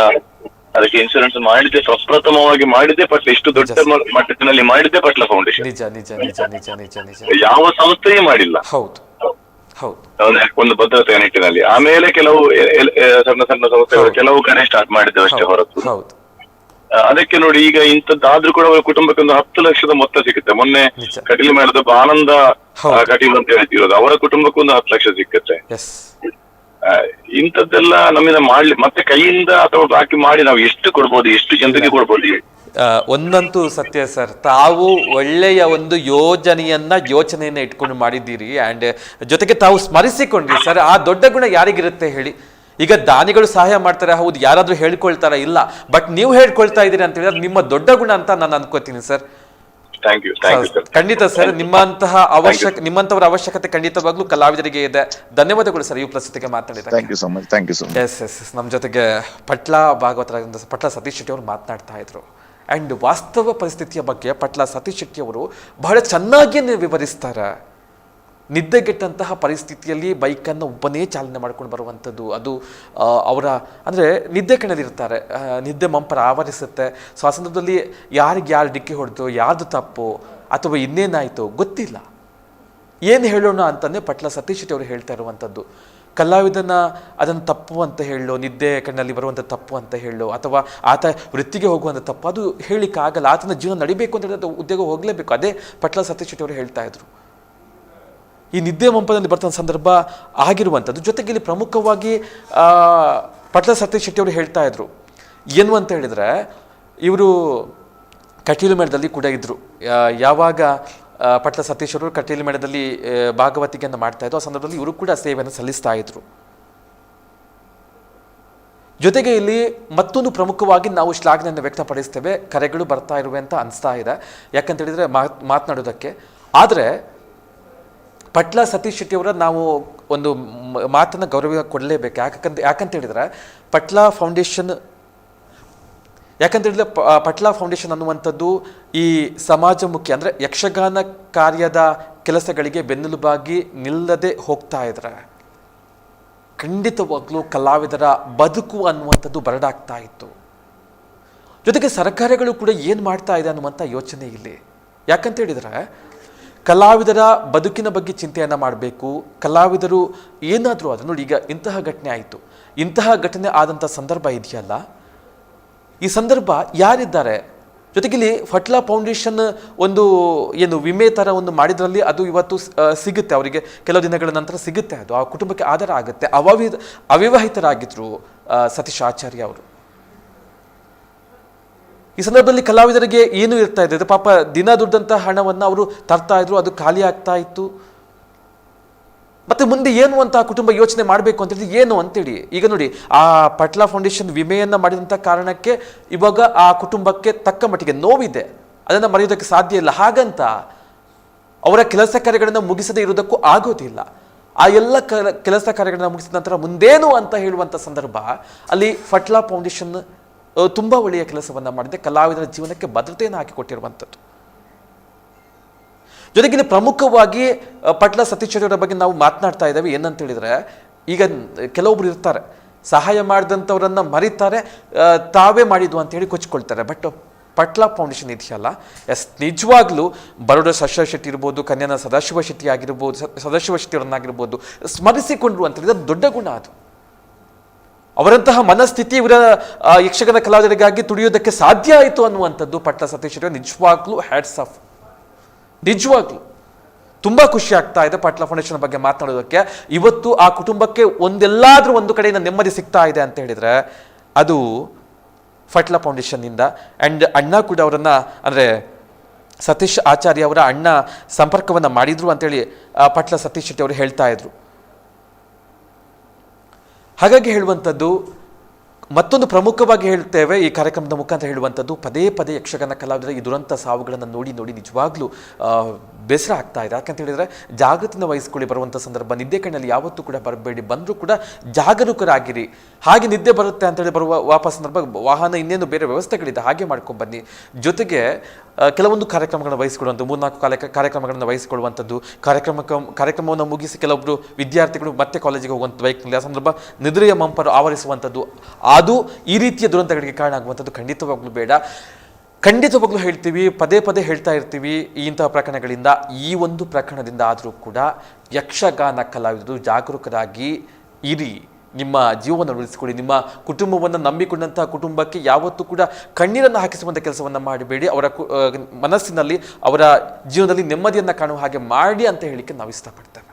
ಅದಕ್ಕೆ ಇನ್ಶೂರೆನ್ಸ್ ಮಾಡಿದ್ದೆ ಪ್ರಪ್ರಥಮವಾಗಿ ಮಾಡಿದ್ದೆ ಪಟ್ಲ ಇಷ್ಟು ದೊಡ್ಡ ಮಟ್ಟದಲ್ಲಿ ಮಾಡಿದ್ದೆ ಪಟ್ಲ ಫೌಂಡೇಶನ್ ನಿಜ ನಿಜ ನಿಜ ನಿಜ ನಿಜ ನಿಜ. ಯಾವ ಸಂಸ್ಥೆಯೇ ಮಾಡಿಲ್ಲ. ಹೌದು. ಹೌದು. ಒಂದು ಭದ್ರತೆಯ ನಿಟ್ಟಿನಲ್ಲಿ. ಆಮೇಲೆ ಕೆಲವು ಸಣ್ಣ ಸಣ್ಣ ಸಂಸ್ಥೆಗಳು ಕೆಲವು ಕಡೆ ಸ್ಟಾರ್ಟ್ ಮಾಡಿದ್ದೇವೆ ಅಷ್ಟೇ ಹೊರತು. ಹೌದು. ಅದಕ್ಕೆ ನೋಡಿ ಈಗ ಇಂಥದ್ದಾದ್ರೂ ಕೂಡ ಅವರ ಕುಟುಂಬಕ್ಕೆ ಒಂದು ಹತ್ತು ಲಕ್ಷದ ಮೊತ್ತ ಸಿಗುತ್ತೆ. ಮೊನ್ನೆ. ಕಟೀಲು ಮಾಡಿದ ಆನಂದ ಕಟೀಲು ಅಂತ ಹೇಳ್ತಿರೋದು. ಅವರ ಕುಟುಂಬಕ್ಕೂ ಒಂದು ಹತ್ತು ಲಕ್ಷ ಸಿಕ್ಕತ್ತೆ. ಇಂಥದ್ದೆಲ್ಲ ನಮ್ಮಿಂದ ಮಾಡ್ಲಿ ಮತ್ತೆ ಕೈಯಿಂದ ಅಥವಾ ಬಾಕಿ ಮಾಡಿ ನಾವು ಎಷ್ಟು ಕೊಡ್ಬೋದು ಎಷ್ಟು ಜನರಿಗೆ ಕೊಡ್ಬೋದು? ಒಂದಂತೂ ಸತ್ಯ ಸರ್. ತಾವು ಒಳ್ಳೆಯ ಒಂದು ಯೋಜನೆಯನ್ನ ಯೋಚನೆಯನ್ನ ಇಟ್ಕೊಂಡು ಮಾಡಿದ್ದೀರಿ. ಅಂಡ್ ಜೊತೆಗೆ ತಾವು ಸ್ಮರಿಸಿಕೊಂಡ್ರಿ ಸರ್. ಆ ದೊಡ್ಡ ಗುಣ ಯಾರಿಗಿರುತ್ತೆ ಹೇಳಿ? ಈಗ ದಾನಿಗಳು ಸಹಾಯ ಮಾಡ್ತಾರೆ ಹೌದು ಯಾರಾದರೂ ಹೇಳ್ಕೊಳ್ತಾರ ಇಲ್ಲ. ಬಟ್ ನೀವು ಹೇಳ್ಕೊಳ್ತಾ ಇದ್ದೀರಿ ಅಂತ ಹೇಳಿದ್ರೆ ನಿಮ್ಮ ದೊಡ್ಡ ಗುಣ ಅಂತ ನಾನು ಅನ್ಕೋತೀನಿ ಸರ್. ಖಂಡಿತ ಸರ್ ನಿಮ್ಮಂತಹ ಅವಶ್ಯಕ ನಿಮ್ಮಂತವರ ಅವಶ್ಯಕತೆ ಖಂಡಿತವಾಗ್ಲೂ ಕಲಾವಿದರಿಗೆ ಇದೆ. ಧನ್ಯವಾದಗಳು ಸರ್ ಈ ಪ್ರಸ್ತುತಿಗೆ ಮಾತನಾಡಿದ ಎಸ್ ಎಸ್ ನಮ್ಮ ಜೊತೆಗೆ ಪಟ್ಲ ಭಾಗವತರ ಪಟ್ಲ ಸತೀಶ್ ಶೆಟ್ಟಿ ಅವರು ಮಾತನಾಡ್ತಾ ಇದ್ರು. ಅಂಡ್ ವಾಸ್ತವ ಪರಿಸ್ಥಿತಿಯ ಬಗ್ಗೆ ಪಟ್ಲ ಸತೀಶ್ ಶೆಟ್ಟಿ ಅವರು ಬಹಳ ಚೆನ್ನಾಗಿ ವಿವರಿಸ್ತಾರೆ. ನಿದ್ದೆಗೆಟ್ಟಂತಹ ಪರಿಸ್ಥಿತಿಯಲ್ಲಿ ಬೈಕನ್ನು ಒಬ್ಬನೇ ಚಾಲನೆ ಮಾಡ್ಕೊಂಡು ಬರುವಂಥದ್ದು. ಅದು ಅವರ, ಅಂದರೆ ನಿದ್ದೆ ಕಣದಿರ್ತಾರೆ. ನಿದ್ದೆ ಮಂಪರ ಆವರಿಸುತ್ತೆ. ಸೊ ಆ ಸಂದರ್ಭದಲ್ಲಿ ಯಾರಿಗೆ ಯಾರು ಡಿಕ್ಕಿ ಹೊಡೆದು, ಯಾರ್ದು ತಪ್ಪು, ಅಥವಾ ಇನ್ನೇನಾಯಿತು ಗೊತ್ತಿಲ್ಲ. ಏನು ಹೇಳೋಣ ಅಂತಂದರೆ ಪಟ್ಲ ಸತೀಶ್ ಶೆಟ್ಟಿ ಅವರು ಹೇಳ್ತಾ ಇರುವಂಥದ್ದು. ಕಲಾವಿದನ ಅದನ್ನು ತಪ್ಪು ಅಂತ ಹೇಳೋ, ನಿದ್ದೆ ಕಣ್ಣಲ್ಲಿ ಬರುವಂಥ ತಪ್ಪು ಅಂತ ಹೇಳೋ, ಅಥವಾ ಆತ ವೃತ್ತಿಗೆ ಹೋಗುವಂಥ ತಪ್ಪು, ಅದು ಹೇಳಿಕ್ಕಾಗಲ್ಲ. ಆತನ ಜೀವನ ನಡಿಬೇಕು ಅಂತ ಹೇಳಿದ್ರೆ ಉದ್ಯೋಗ ಹೋಗಲೇಬೇಕು. ಅದೇ ಪಟ್ಲ ಸತೀಶ್ ಶೆಟ್ಟಿ ಅವರು ಹೇಳ್ತಾ ಇದ್ರು. ಈ ನಿದ್ದೆ ಮಂಪದಲ್ಲಿ ಬರ್ತಂಥ ಸಂದರ್ಭ ಆಗಿರುವಂಥದ್ದು. ಜೊತೆಗೆ ಇಲ್ಲಿ ಪ್ರಮುಖವಾಗಿ ಪಟ್ಲ ಸತೀಶ್ ಶೆಟ್ಟಿ ಅವರು ಹೇಳ್ತಾ ಇದ್ರು. ಏನು ಅಂತ ಹೇಳಿದರೆ, ಇವರು ಕಟೀಲು ಮೇಳದಲ್ಲಿ ಕೂಡ ಇದ್ದರು ಯಾವಾಗ ಪಟ್ಲ ಸತೀಶ್ ಅವರು ಕಟೀಲು ಮೇಳದಲ್ಲಿ ಭಾಗವತಿಕೆಯನ್ನು ಮಾಡ್ತಾ ಇದ್ರು ಆ ಸಂದರ್ಭದಲ್ಲಿ ಇವರು ಕೂಡ ಸೇವೆಯನ್ನು ಸಲ್ಲಿಸ್ತಾ ಇದ್ರು. ಜೊತೆಗೆ ಇಲ್ಲಿ ಮತ್ತೊಂದು ಪ್ರಮುಖವಾಗಿ ನಾವು ಶ್ಲಾಘನೆಯನ್ನು ವ್ಯಕ್ತಪಡಿಸ್ತೇವೆ. ಕರೆಗಳು ಬರ್ತಾ ಇರುವೆ ಅಂತ ಅನಿಸ್ತಾ ಇದೆ. ಯಾಕಂತ ಹೇಳಿದರೆ ಮಾತ್, ಮಾತನಾಡೋದಕ್ಕೆ. ಆದರೆ ಪಟ್ಲ ಸತೀಶ್ ಶೆಟ್ಟಿ ಅವರ ನಾವು ಒಂದು ಮಾತನ್ನ ಗೌರವ ಕೊಡಲೇಬೇಕು. ಯಾಕಂತ ಯಾಕಂತ ಹೇಳಿದ್ರೆ ಪಟ್ಲ ಫೌಂಡೇಶನ್ ಯಾಕಂತ ಹೇಳಿದ್ರೆ ಪಟ್ಲ ಫೌಂಡೇಶನ್ ಅನ್ನುವಂಥದ್ದು ಈ ಸಮಾಜಮುಖಿ ಅಂದರೆ ಯಕ್ಷಗಾನ ಕಾರ್ಯದ ಕೆಲಸಗಳಿಗೆ ಬೆನ್ನೆಲುಬಾಗಿ ನಿಲ್ಲದೆ ಹೋಗ್ತಾ ಇದ್ರೆ ಖಂಡಿತವಾಗ್ಲೂ ಕಲಾವಿದರ ಬದುಕು ಅನ್ನುವಂಥದ್ದು ಬರಡಾಗ್ತಾ ಇತ್ತು. ಜೊತೆಗೆ ಸರ್ಕಾರಗಳು ಕೂಡ ಏನು ಮಾಡ್ತಾ ಇದೆ ಅನ್ನುವಂಥ ಯೋಚನೆ ಇಲ್ಲಿ. ಯಾಕಂತ ಹೇಳಿದ್ರೆ ಕಲಾವಿದರ ಬದುಕಿನ ಬಗ್ಗೆ ಚಿಂತೆಯನ್ನು ಮಾಡಬೇಕು. ಕಲಾವಿದರು ಏನಾದರೂ ಅದು ನೋಡಿ ಈಗ ಇಂತಹ ಘಟನೆ ಆಯಿತು. ಇಂತಹ ಘಟನೆ ಆದಂಥ ಸಂದರ್ಭ ಇದೆಯಲ್ಲ? ಈ ಸಂದರ್ಭ ಯಾರಿದ್ದಾರೆ? ಜೊತೆಗೆ ಇಲ್ಲಿ ಫಟ್ಲಾ ಫೌಂಡೇಶನ್ ಒಂದು ಏನು ವಿಮೆ ಥರ ಒಂದು ಮಾಡಿದ್ರಲ್ಲಿ ಅದು ಇವತ್ತು ಸಿಗುತ್ತೆ. ಅವರಿಗೆ ಕೆಲವು ದಿನಗಳ ನಂತರ ಸಿಗುತ್ತೆ ಅದು. ಆ ಕುಟುಂಬಕ್ಕೆ ಆಧಾರ ಆಗುತ್ತೆ. ಅವಿ ಅವಿವಾಹಿತರಾಗಿದ್ದರು ಸತೀಶ್ ಆಚಾರ್ಯ ಅವರು. ಈ ಸಂದರ್ಭದಲ್ಲಿ ಕಲಾವಿದರಿಗೆ ಏನು ಇರ್ತಾ ಇದೆ ಪಾಪ ದಿನ ದುಡ್ಡಂತ ಹಣವನ್ನು ಅವರು ತರ್ತಾ ಇದ್ರು, ಅದು ಖಾಲಿ ಆಗ್ತಾ ಇತ್ತು. ಮತ್ತೆ ಮುಂದೆ ಏನು ಅಂತ ಕುಟುಂಬ ಯೋಚನೆ ಮಾಡಬೇಕು ಅಂತ ಹೇಳಿ ಏನು ಅಂತೇಳಿ? ಈಗ ನೋಡಿ, ಆ ಪಟ್ಲಾ ಫೌಂಡೇಶನ್ ವಿಮೆಯನ್ನ ಮಾಡಿದಂಥ ಕಾರಣಕ್ಕೆ ಇವಾಗ ಆ ಕುಟುಂಬಕ್ಕೆ ತಕ್ಕ ಮಟ್ಟಿಗೆ ನೋವಿದೆ. ಅದನ್ನು ಮರೆಯೋದಕ್ಕೆ ಸಾಧ್ಯ ಇಲ್ಲ. ಹಾಗಂತ ಅವರ ಕೆಲಸ ಕಾರ್ಯಗಳನ್ನು ಮುಗಿಸದೇ ಇರುವುದಕ್ಕೂ ಆಗೋದಿಲ್ಲ. ಆ ಎಲ್ಲ ಕೆಲಸ ಕಾರ್ಯಗಳನ್ನು ಮುಗಿಸಿದ ನಂತರ ಮುಂದೇನು ಅಂತ ಹೇಳುವಂಥ ಸಂದರ್ಭ ಅಲ್ಲಿ ಫಟ್ಲಾ ಫೌಂಡೇಶನ್ ತುಂಬಾ ಒಳ್ಳೆಯ ಕೆಲಸವನ್ನು ಮಾಡಿದೆ. ಕಲಾವಿದರ ಜೀವನಕ್ಕೆ ಭದ್ರತೆಯನ್ನು ಹಾಕಿಕೊಟ್ಟಿರುವಂಥದ್ದು. ಜೊತೆಗೆ ಇಲ್ಲಿ ಪ್ರಮುಖವಾಗಿ ಪಟ್ಲ ಸತೀಶ್ವರಿಯವರ ಬಗ್ಗೆ ನಾವು ಮಾತನಾಡ್ತಾ ಇದ್ದೇವೆ. ಏನಂತ ಹೇಳಿದರೆ ಈಗ ಕೆಲವೊಬ್ರು ಇರ್ತಾರೆ. ಸಹಾಯ ಮಾಡಿದಂಥವರನ್ನು ಮರಿತಾರೆ. ತಾವೇ ಮಾಡಿದ್ದು ಅಂತೇಳಿ ಕೊಚ್ಕೊಳ್ತಾರೆ ಬಟ್ ಪಟ್ಲ ಫೌಂಡೇಶನ್ ಇದೆಯಲ್ಲ, ಎಸ್, ನಿಜವಾಗ್ಲೂ ಬರೋಡ ಶಶ ಶೆಟ್ಟಿ ಇರ್ಬೋದು, ಕನ್ಯಾನ ಸದಾಶಿವ ಶೆಟ್ಟಿ ಆಗಿರ್ಬೋದು ಸದಾಶಿವ ಶೆಟ್ಟಿಯವರನ್ನಾಗಿರ್ಬೋದು ಸ್ಮರಿಸಿಕೊಂಡ್ರು ಅಂತ ದೊಡ್ಡ ಗುಣ ಅದು. ಅವರಂತಹ ಮನಸ್ಥಿತಿ ಇವರ ಯಕ್ಷಗಾನ ಕಲಾವಿದರಿಗಾಗಿ ತುಡಿಯೋದಕ್ಕೆ ಸಾಧ್ಯ ಆಯಿತು ಅನ್ನುವಂಥದ್ದು ಪಟ್ಲ ಸತೀಶ್ ನಿಜವಾಗ್ಲೂ ಹ್ಯಾಟ್ಸ್ ಆಫ್ ನಿಜವಾಗ್ಲೂ. ತುಂಬ ಖುಷಿ ಆಗ್ತಾ ಇದೆ ಪಟ್ಲ ಫೌಂಡೇಶನ್ ಬಗ್ಗೆ ಮಾತನಾಡೋದಕ್ಕೆ ಇವತ್ತು ಆ ಕುಟುಂಬಕ್ಕೆ ಒಂದೆಲ್ಲಾದರೂ ಒಂದು ಕಡೆಯಿಂದ ನೆಮ್ಮದಿ ಸಿಗ್ತಾ ಇದೆ ಅಂತ ಹೇಳಿದರೆ, ಅದು ಫಟ್ಲ ಫೌಂಡೇಶನ್ನಿಂದ ಆ್ಯಂಡ್ ಅಣ್ಣ ಕೂಡ ಅವರನ್ನು, ಅಂದರೆ ಸತೀಶ್ ಆಚಾರ್ಯ ಅವರ ಅಣ್ಣ ಸಂಪರ್ಕವನ್ನು ಮಾಡಿದರು ಅಂತೇಳಿ ಪಟ್ಲ ಸತೀಶ್ ಶೆಟ್ಟಿ ಅವರು ಹೇಳ್ತಾ ಇದ್ರು. ಹಾಗಾಗಿ ಹೇಳುವಂಥದ್ದು, ಮತ್ತೊಂದು ಪ್ರಮುಖವಾಗಿ ಹೇಳ್ತೇವೆ, ಈ ಕಾರ್ಯಕ್ರಮದ ಮುಖಾಂತರ ಹೇಳುವಂಥದ್ದು, ಪದೇ ಪದೇ ಯಕ್ಷಗಾನ ಕಲಾವಿದರ ಈ ದುರಂತ ಸಾವುಗಳನ್ನು ನೋಡಿ ನೋಡಿ ನಿಜವಾಗ್ಲೂ ಬೇಸರ ಆಗ್ತಾ ಇದೆ. ಯಾಕಂತ ಹೇಳಿದ್ರೆ ಜಾಗೃತಿನ ವಹಿಸ್ಕೊಳ್ಳಿ ಬರುವಂಥ ಸಂದರ್ಭ ನಿದ್ದೆ ಕಣ್ಣಲ್ಲಿ ಯಾವತ್ತೂ ಕೂಡ ಬರಬೇಡಿ. ಬಂದರೂ ಕೂಡ ಜಾಗರೂಕರಾಗಿರಿ. ಹಾಗೆ ನಿದ್ದೆ ಬರುತ್ತೆ ಅಂತೇಳಿ ಬರುವ ವಾಪಸ್ ಸಂದರ್ಭ ವಾಹನ ಇನ್ನೇನು ಬೇರೆ ವ್ಯವಸ್ಥೆಗಳಿದೆ. ಹಾಗೆ ಮಾಡ್ಕೊಂಡು ಬನ್ನಿ. ಜೊತೆಗೆ ಕೆಲವೊಂದು ಕಾರ್ಯಕ್ರಮಗಳನ್ನು ವಹಿಸಿಕೊಳ್ಳುವಂಥ ಮೂರ್ನಾಲ್ಕು ಕಾಲ ಕಾರ್ಯಕ್ರಮಗಳನ್ನು ವಹಿಸಿಕೊಳ್ಳುವಂಥದ್ದು ಕಾರ್ಯಕ್ರಮ ಕಾರ್ಯಕ್ರಮವನ್ನು ಮುಗಿಸಿ ಕೆಲವೊಬ್ಬರು ವಿದ್ಯಾರ್ಥಿಗಳು ಮತ್ತೆ ಕಾಲೇಜಿಗೆ ಹೋಗುವಂಥ ಬೈಕ್ನಲ್ಲಿ ಆ ಸಂದರ್ಭ ನಿದ್ರೆಯ ಮಂಪರು ಆವರಿಸುವಂಥದ್ದು. ಅದು ಈ ರೀತಿಯ ದುರಂತಗಳಿಗೆ ಕಾರಣ ಆಗುವಂಥದ್ದು ಖಂಡಿತವಾಗ್ಲೂ ಬೇಡ. ಖಂಡಿತವಾಗ್ಲೂ ಹೇಳ್ತೀವಿ, ಪದೇ ಪದೇ ಹೇಳ್ತಾ ಇರ್ತೀವಿ ಇಂತಹ ಪ್ರಕರಣಗಳಿಂದ. ಈ ಒಂದು ಪ್ರಕರಣದಿಂದ ಆದರೂ ಕೂಡ ಯಕ್ಷಗಾನ ಕಲಾವಿದರು ಜಾಗರೂಕರಾಗಿ ಇರಿ. ನಿಮ್ಮ ಜೀವನ ಉಳಿಸಿಕೊಳ್ಳಿ. ನಿಮ್ಮ ಕುಟುಂಬವನ್ನು ನಂಬಿಕೊಂಡಂತಹ ಕುಟುಂಬಕ್ಕೆ ಯಾವತ್ತೂ ಕೂಡ ಕಣ್ಣೀರನ್ನು ಹಾಕಿಸುವಂಥ ಕೆಲಸವನ್ನು ಮಾಡಬೇಡಿ. ಅವರ ಮನಸ್ಸಿನಲ್ಲಿ, ಅವರ ಜೀವನದಲ್ಲಿ ನೆಮ್ಮದಿಯನ್ನು ಕಾಣುವ ಹಾಗೆ ಮಾಡಿ ಅಂತ ಹೇಳಿಕೆ ನಾವು ಇಷ್ಟಪಡ್ತೇವೆ.